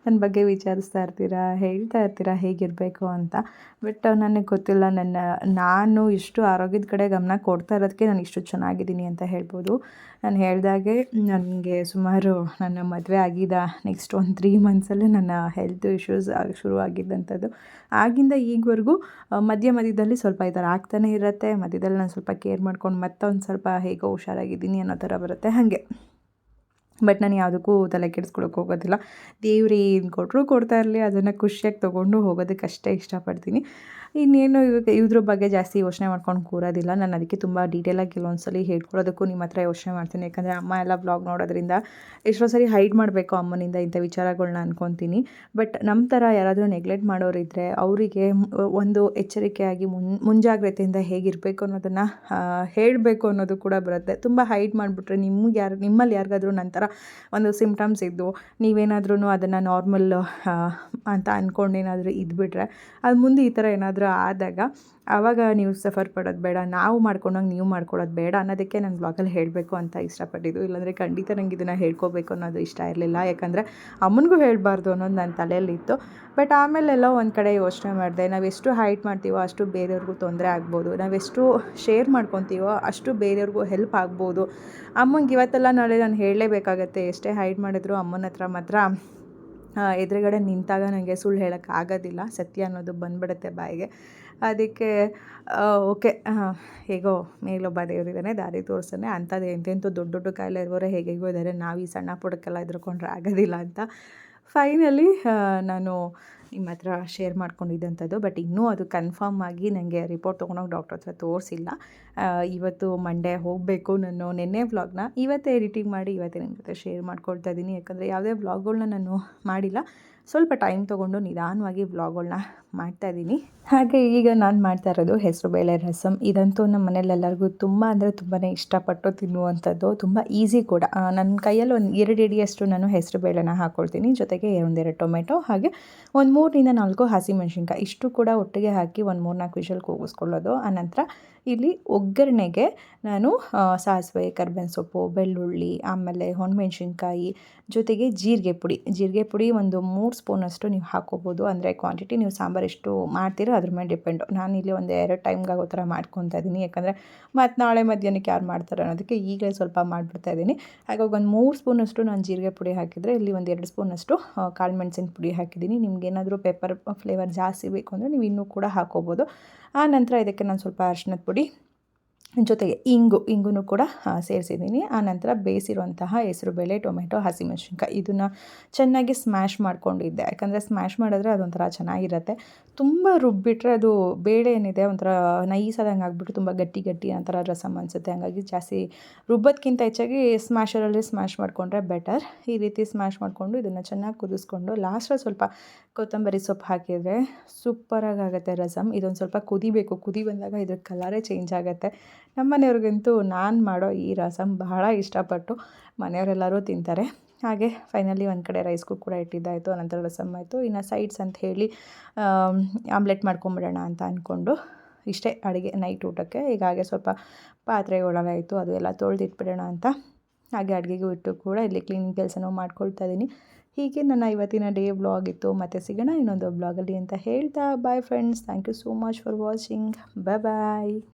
ನನ್ನ ಬಗ್ಗೆ ವಿಚಾರಿಸ್ತಾ ಇರ್ತೀರಾ, ಹೇಳ್ತಾ ಇರ್ತೀರಾ ಹೇಗಿರಬೇಕು ಅಂತ. ಬಟ್ ನನಗೆ ಗೊತ್ತಿಲ್ಲ, ನನ್ನ, ನಾನು ಇಷ್ಟು ಆರೋಗ್ಯದ ಕಡೆ ಗಮನ ಕೊಡ್ತಾ ಇರೋದಕ್ಕೆ ನಾನು ಇಷ್ಟು ಚೆನ್ನಾಗಿದ್ದೀನಿ ಅಂತ ಹೇಳ್ಬೋದು. ನಾನು ಹೇಳಿದಾಗೆ ನನಗೆ ಸುಮಾರು ನನ್ನ ಮದುವೆ ಆಗಿದ್ದ ನೆಕ್ಸ್ಟ್ ಒಂದು ತ್ರೀ ಮಂತ್ಸಲ್ಲೇ ನನ್ನ ಹೆಲ್ತ್ ಇಶ್ಯೂಸ್ ಶುರು ಆಗಿದ್ದಂಥದ್ದು ಆಗಿಂದ ಈಗವರೆಗೂ ಮಧ್ಯ ಮಧ್ಯದಲ್ಲಿ ಸ್ವಲ್ಪ ಈ ಥರ ಆಗ್ತಾನೆ ಇರುತ್ತೆ. ಮಧ್ಯದಲ್ಲಿ ನಾನು ಸ್ವಲ್ಪ ಕೇರ್ ಮಾಡ್ಕೊಂಡು ಮತ್ತೊಂದು ಸ್ವಲ್ಪ ಹೇಗೋ ಹುಷಾರಾಗಿದ್ದೀನಿ ಅನ್ನೋ ಥರ ಬರುತ್ತೆ. ಹಾಗೆ. ಬಟ್ ನಾನು ಯಾವುದಕ್ಕೂ ತಲೆ ಕೆಡಿಸ್ಕೊಳಕ್ಕೆ ಹೋಗೋದಿಲ್ಲ. ದೇವ್ರು ಏನು ಕೊಟ್ಟರು ಕೊಡ್ತಾ ಇರಲಿ, ಅದನ್ನು ಖುಷಿಯಾಗಿ ತೊಗೊಂಡು ಹೋಗೋದಕ್ಕೆ ಅಷ್ಟೇ ಇಷ್ಟಪಡ್ತೀನಿ. ಇನ್ನೇನು ಇವಾಗ ಇದ್ರ ಬಗ್ಗೆ ಜಾಸ್ತಿ ಯೋಚನೆ ಮಾಡ್ಕೊಂಡು ಕೂರೋದಿಲ್ಲ. ನಾನು ಅದಕ್ಕೆ ತುಂಬ ಡೀಟೇಲಾಗಿ ಕೆಲವೊಂದು ಸಲ ಹೇಳ್ಕೊಳ್ಳೋದಕ್ಕೂ ನಿಮ್ಮ ಹತ್ರ ಯೋಚನೆ ಮಾಡ್ತೀನಿ. ಯಾಕಂದರೆ ಅಮ್ಮ ಎಲ್ಲ ಬ್ಲಾಗ್ ನೋಡೋದ್ರಿಂದ ಎಷ್ಟೋ ಸರಿ ಹೈಡ್ ಮಾಡಬೇಕು ಅಮ್ಮನಿಂದ ಇಂಥ ವಿಚಾರಗಳನ್ನ ಅನ್ಕೊತೀನಿ. ಬಟ್ ನಮ್ಮ ಥರ ಯಾರಾದರೂ ನೆಗ್ಲೆಕ್ಟ್ ಮಾಡೋರಿದ್ದರೆ ಅವರಿಗೆ ಒಂದು ಎಚ್ಚರಿಕೆಯಾಗಿ ಮುನ್, ಮುಂಜಾಗ್ರತೆಯಿಂದ ಹೇಗಿರಬೇಕು ಅನ್ನೋದನ್ನು ಹೇಳಬೇಕು ಅನ್ನೋದು ಕೂಡ ಬರುತ್ತೆ. ತುಂಬ ಹೈಡ್ ಮಾಡಿಬಿಟ್ರೆ ನಿಮ್ಗೆ ಯಾರು, ನಿಮ್ಮಲ್ಲಿ ಯಾರಿಗಾದ್ರೂ ನಂತರ ಒಂದು ಸಿಮ್ಟಮ್ಸ್ ಇದ್ದು ನೀವೇನಾದ್ರೂ ಅದನ್ನು ನಾರ್ಮಲ್ ಅಂತ ಅಂದ್ಕೊಂಡು ಏನಾದರೂ ಇದ್ಬಿಟ್ರೆ, ಅದು ಮುಂದೆ ಈ ಥರ ಏನಾದರೂ ಏನಾದರೂ ಆದಾಗ ಆವಾಗ ನೀವು ಸಫರ್ ಪಡೋದು ಬೇಡ, ನಾವು ಮಾಡ್ಕೊಂಡೋಗಿ ನೀವು ಮಾಡ್ಕೊಳ್ಳೋದು ಬೇಡ ಅನ್ನೋದಕ್ಕೆ ನಾನು ಬ್ಲಾಗಲ್ಲಿ ಹೇಳಬೇಕು ಅಂತ ಇಷ್ಟಪಟ್ಟಿದ್ದು. ಇಲ್ಲಾಂದರೆ ಖಂಡಿತ ನಂಗೆ ಇದನ್ನು ಹೇಳ್ಕೋಬೇಕು ಅನ್ನೋದು ಇಷ್ಟ ಇರಲಿಲ್ಲ. ಯಾಕಂದರೆ ಅಮ್ಮನಿಗೂ ಹೇಳಬಾರ್ದು ಅನ್ನೋದು ನನ್ನ ತಲೆಯಲ್ಲಿತ್ತು. ಬಟ್ ಆಮೇಲೆಲ್ಲ ಒಂದು ಕಡೆ ಯೋಚನೆ ಮಾಡಿದೆ, ನಾವು ಎಷ್ಟು ಹೈಟ್ ಮಾಡ್ತೀವೋ ಅಷ್ಟು ಬೇರೆಯವ್ರಿಗೂ ತೊಂದರೆ ಆಗ್ಬೋದು. ನಾವೆಷ್ಟು ಶೇರ್ ಮಾಡ್ಕೊತೀವೋ ಅಷ್ಟು ಬೇರೆಯವ್ರಿಗೂ ಹೆಲ್ಪ್ ಆಗ್ಬೋದು. ಅಮ್ಮಂಗೆ ಇವತ್ತೆಲ್ಲ ನಾಳೆ ನಾನು ಹೇಳಲೇಬೇಕಾಗತ್ತೆ, ಎಷ್ಟೇ ಹೈಟ್ ಮಾಡಿದ್ರು ಅಮ್ಮನ ಹತ್ರ ಮಾತ್ರ ಎದುರುಗಡೆ ನಿಂತಾಗ ನನಗೆ ಸುಳ್ಳು ಹೇಳೋಕ್ಕೆ ಆಗೋದಿಲ್ಲ. ಸತ್ಯ ಅನ್ನೋದು ಬಂದ್ಬಿಡುತ್ತೆ ಬಾಯಿಗೆ. ಅದಕ್ಕೆ ಓಕೆ ಹೇಗೋ, ಮೇಲೊಬ್ಬ ದೇವರಿದ್ದಾನೆ, ದಾರಿ ತೋರಿಸ್ತಾನೆ. ಅಂಥದ್ದು ಎಂತೆಂಥ ದೊಡ್ಡ ದೊಡ್ಡ ಕಾಯಿಲೆ ಇರೋರೆ ಹೇಗೆ ಹೇಗೋ ಇದ್ದಾರೆ? ನಾವು ಈ ಸಣ್ಣ ಪುಡಕ್ಕೆಲ್ಲ ಎದುರುಕೊಂಡ್ರೆ ಆಗೋದಿಲ್ಲ ಅಂತ. ಫೈನಲಿ ನಾನು ನಿಮ್ಮ ಹತ್ರ ಶೇರ್ ಮಾಡ್ಕೊಂಡಿದ್ದಂಥದ್ದು. ಬಟ್ ಇನ್ನೂ ಅದು ಕನ್ಫರ್ಮ್ ಆಗಿ ನನಗೆ ರಿಪೋರ್ಟ್ ತೊಗೊಂಡೋಗಿ ಡಾಕ್ಟ್ರ್ ಹತ್ರ ತೋರಿಸಿಲ್ಲ. ಇವತ್ತು ಮಂಡೇ ಹೋಗಬೇಕು ನಾನು ನಿನ್ನೆ ವ್ಲಾಗ್ನ. ಇವತ್ತೇ ಎಡಿಟಿಂಗ್ ಮಾಡಿ ಇವತ್ತೇ ನಿಮ್ಮ ಜೊತೆ ಶೇರ್ ಮಾಡ್ಕೊಳ್ತಾ ಇದ್ದೀನಿ ಯಾಕಂದರೆ ಯಾವುದೇ ವ್ಲಾಗ್ಗಳನ್ನ ನಾನು ಮಾಡಿಲ್ಲ. ಸ್ವಲ್ಪ ಟೈಮ್ ತೊಗೊಂಡು ನಿಧಾನವಾಗಿ ವ್ಲಾಗ್ಗಳ್ನ ಮಾಡ್ತಾಯಿದ್ದೀನಿ ಹಾಗೆ ಈಗ ನಾನು ಮಾಡ್ತಾ ಇರೋದು ಹೆಸರುಬೇಳೆ ರಸಮ್ ಇದಂತೂ ನಮ್ಮ ಮನೇಲೆಲ್ಲರಿಗೂ ತುಂಬ ಅಂದರೆ ತುಂಬಾ ಇಷ್ಟಪಟ್ಟು ತಿನ್ನುವಂಥದ್ದು. ತುಂಬ ಈಸಿ ಕೂಡ. ನನ್ನ ಕೈಯಲ್ಲಿ ಒಂದು ಎರಡು ಇಡಿಯಷ್ಟು ನಾನು ಹೆಸರುಬೇಳೆನ ಹಾಕ್ಕೊಳ್ತೀನಿ ಜೊತೆಗೆ ಒಂದೆರಡು ಟೊಮೆಟೊ ಹಾಗೆ ಒಂದು ಮೂರರಿಂದ ನಾಲ್ಕು ಹಸಿಮೆಣ್ಸಿನ್ಕಾಯಿ ಇಷ್ಟು ಕೂಡ ಒಟ್ಟಿಗೆ ಹಾಕಿ ಒಂದು ಮೂರು ನಾಲ್ಕು ವಿಷಲ್ ಕೂಗಿಸ್ಕೊಳ್ಳೋದು. ಆನಂತರ ಇಲ್ಲಿ ಒಗ್ಗರಣೆಗೆ ನಾನು ಸಾಸಿವೆ, ಕರ್ಬೇವಿನ ಸೊಪ್ಪು, ಬೆಳ್ಳುಳ್ಳಿ, ಆಮೇಲೆ ಹೊಣಮೆಣ್ಸಿನ್ಕಾಯಿ, ಜೊತೆಗೆ ಜೀರಿಗೆ ಪುಡಿ. ಜೀರಿಗೆ ಪುಡಿ ಒಂದು ಮೂರು ಸ್ಪೂನಷ್ಟು ನೀವು ಹಾಕ್ಕೋಬೋದು ಅಂದರೆ ಕ್ವಾಂಟಿಟಿ ನೀವು ಸಾಂಬಾರು ಎಷ್ಟು ಮಾಡ್ತೀರೋ ಅದ್ರ ಮೇಲೆ ಡಿಪೆಂಡು. ನಾನು ಇಲ್ಲಿ ಒಂದು ಎರಡು ಟೈಮ್ಗೆ ಆಗೋ ಥರ ಮಾಡ್ಕೊತಾ ಇದ್ದೀನಿ. ಯಾಕಂದರೆ ಮತ್ತು ನಾಳೆ ಮಧ್ಯಾಹ್ನಕ್ಕೆ ಯಾರು ಮಾಡ್ತಾರೆ ಅನ್ನೋದಕ್ಕೆ ಈಗಲೇ ಸ್ವಲ್ಪ ಮಾಡಿಬಿಡ್ತಾ ಇದ್ದೀನಿ. ಹಾಗಾಗಿ ಒಂದು ಮೂರು ಸ್ಪೂನಷ್ಟು ನಾನು ಜೀರಿಗೆ ಪುಡಿ ಹಾಕಿದರೆ ಇಲ್ಲಿ ಒಂದು ಎರಡು ಸ್ಪೂನಷ್ಟು ಕಾಳು ಮೆಣಸಿನ ಪುಡಿ ಹಾಕಿದ್ದೀನಿ. ನಿಮ್ಗೇನಾದರೂ ಪೆಪ್ಪರ್ ಫ್ಲೇವರ್ ಜಾಸ್ತಿ ಬೇಕು ಅಂದರೆ ನೀವು ಇನ್ನೂ ಕೂಡ ಹಾಕ್ಕೋಬೋದು ಆ ನಂತರ ಇದಕ್ಕೆ ನಾನು ಸ್ವಲ್ಪ ಅರಿಶಿನದ ಪುಡಿ ಜೊತೆಗೆ ಇಂಗು, ಇಂಗುನೂ ಕೂಡ ಸೇರಿಸಿದ್ದೀನಿ. ಆನಂತರ ಬೇಯಿಸಿರುವಂತಹ ಹೆಸರುಬೇಳೆ ಟೊಮೆಟೊ ಹಸಿಮೆಣ್ಸಿನ್ಕಾಯಿ ಇದನ್ನು ಚೆನ್ನಾಗಿ ಸ್ಮ್ಯಾಶ್ ಮಾಡ್ಕೊಂಡಿದ್ದೆ. ಯಾಕಂದರೆ ಸ್ಮ್ಯಾಶ್ ಮಾಡಿದ್ರೆ ಅದೊಂಥರ ಚೆನ್ನಾಗಿರುತ್ತೆ. ತುಂಬ ರುಬ್ಬಿಟ್ರೆ ಅದು ಬೇಳೆ ಏನಿದೆ ಒಂಥರ ನೈಸಾದಂಗೆ ಆಗಿಬಿಟ್ಟು ತುಂಬ ಗಟ್ಟಿ ಗಟ್ಟಿ ಒಂಥರ ರಸಮ್ ಅನಿಸುತ್ತೆ. ಹಾಗಾಗಿ ಜಾಸ್ತಿ ರುಬ್ಬೋದಕ್ಕಿಂತ ಹೆಚ್ಚಾಗಿ ಸ್ಮ್ಯಾಶರಲ್ಲಿ ಸ್ಮ್ಯಾಶ್ ಮಾಡಿಕೊಂಡ್ರೆ ಬೆಟರ್ ಈ ರೀತಿ ಸ್ಮ್ಯಾಶ್ ಮಾಡಿಕೊಂಡು ಇದನ್ನು ಚೆನ್ನಾಗಿ ಕುದಿಸ್ಕೊಂಡು ಲಾಸ್ಟಲ್ಲಿ ಸ್ವಲ್ಪ ಕೊತ್ತಂಬರಿ ಸೊಪ್ಪು ಹಾಕಿದರೆ ಸೂಪರಾಗಿ ಆಗುತ್ತೆ ರಸಮ್ ಇದೊಂದು ಸ್ವಲ್ಪ ಕುದಿಬೇಕು. ಕುದಿ ಬಂದಾಗ ಇದ್ರ ಕಲರೇ ಚೇಂಜ್ ಆಗುತ್ತೆ. ನಮ್ಮ ಮನೆಯವ್ರಿಗಂತೂ ನಾನು ಮಾಡೋ ಈ ರಸಮ್ ಬಹಳ ಇಷ್ಟಪಟ್ಟು ಮನೆಯವರೆಲ್ಲರೂ ತಿಂತಾರೆ. ಹಾಗೆ ಫೈನಲಿ ಒಂದು ಕಡೆ ರೈಸ್ಗೂ ಕೂಡ ಇಟ್ಟಿದ್ದಾಯಿತು. ಅನಂತರ ರಸಮ್ ಆಯಿತು. ಇನ್ನು ಸೈಡ್ಸ್ ಅಂತ ಹೇಳಿ ಆಮ್ಲೆಟ್ ಮಾಡ್ಕೊಂಬಿಡೋಣ ಅಂತ ಅಂದ್ಕೊಂಡು ಇಷ್ಟೇ ಅಡುಗೆ ನೈಟ್ ಊಟಕ್ಕೆ. ಈಗ ಹಾಗೆ ಸ್ವಲ್ಪ ಪಾತ್ರೆಗಳಾಯಿತು ಅದು ಎಲ್ಲ ತೊಳೆದಿಟ್ಬಿಡೋಣ ಅಂತ. ಹಾಗೆ ಅಡುಗೆಗೂ ಇಟ್ಟು ಕೂಡ ಇಲ್ಲಿ ಕ್ಲೀನಿಂಗ್ ಕೆಲಸನೂ ಮಾಡ್ಕೊಳ್ತಾ ಇದ್ದೀನಿ ಹೀಗೆ ನನ್ನ ಇವತ್ತಿನ ಡೇ ಬ್ಲಾಗ್ ಇತ್ತು. ಮತ್ತೆ ಸಿಗೋಣ ಇನ್ನೊಂದು ಬ್ಲಾಗಲ್ಲಿ ಅಂತ ಹೇಳ್ತಾ. Bye friends thank you so much for watching bye bye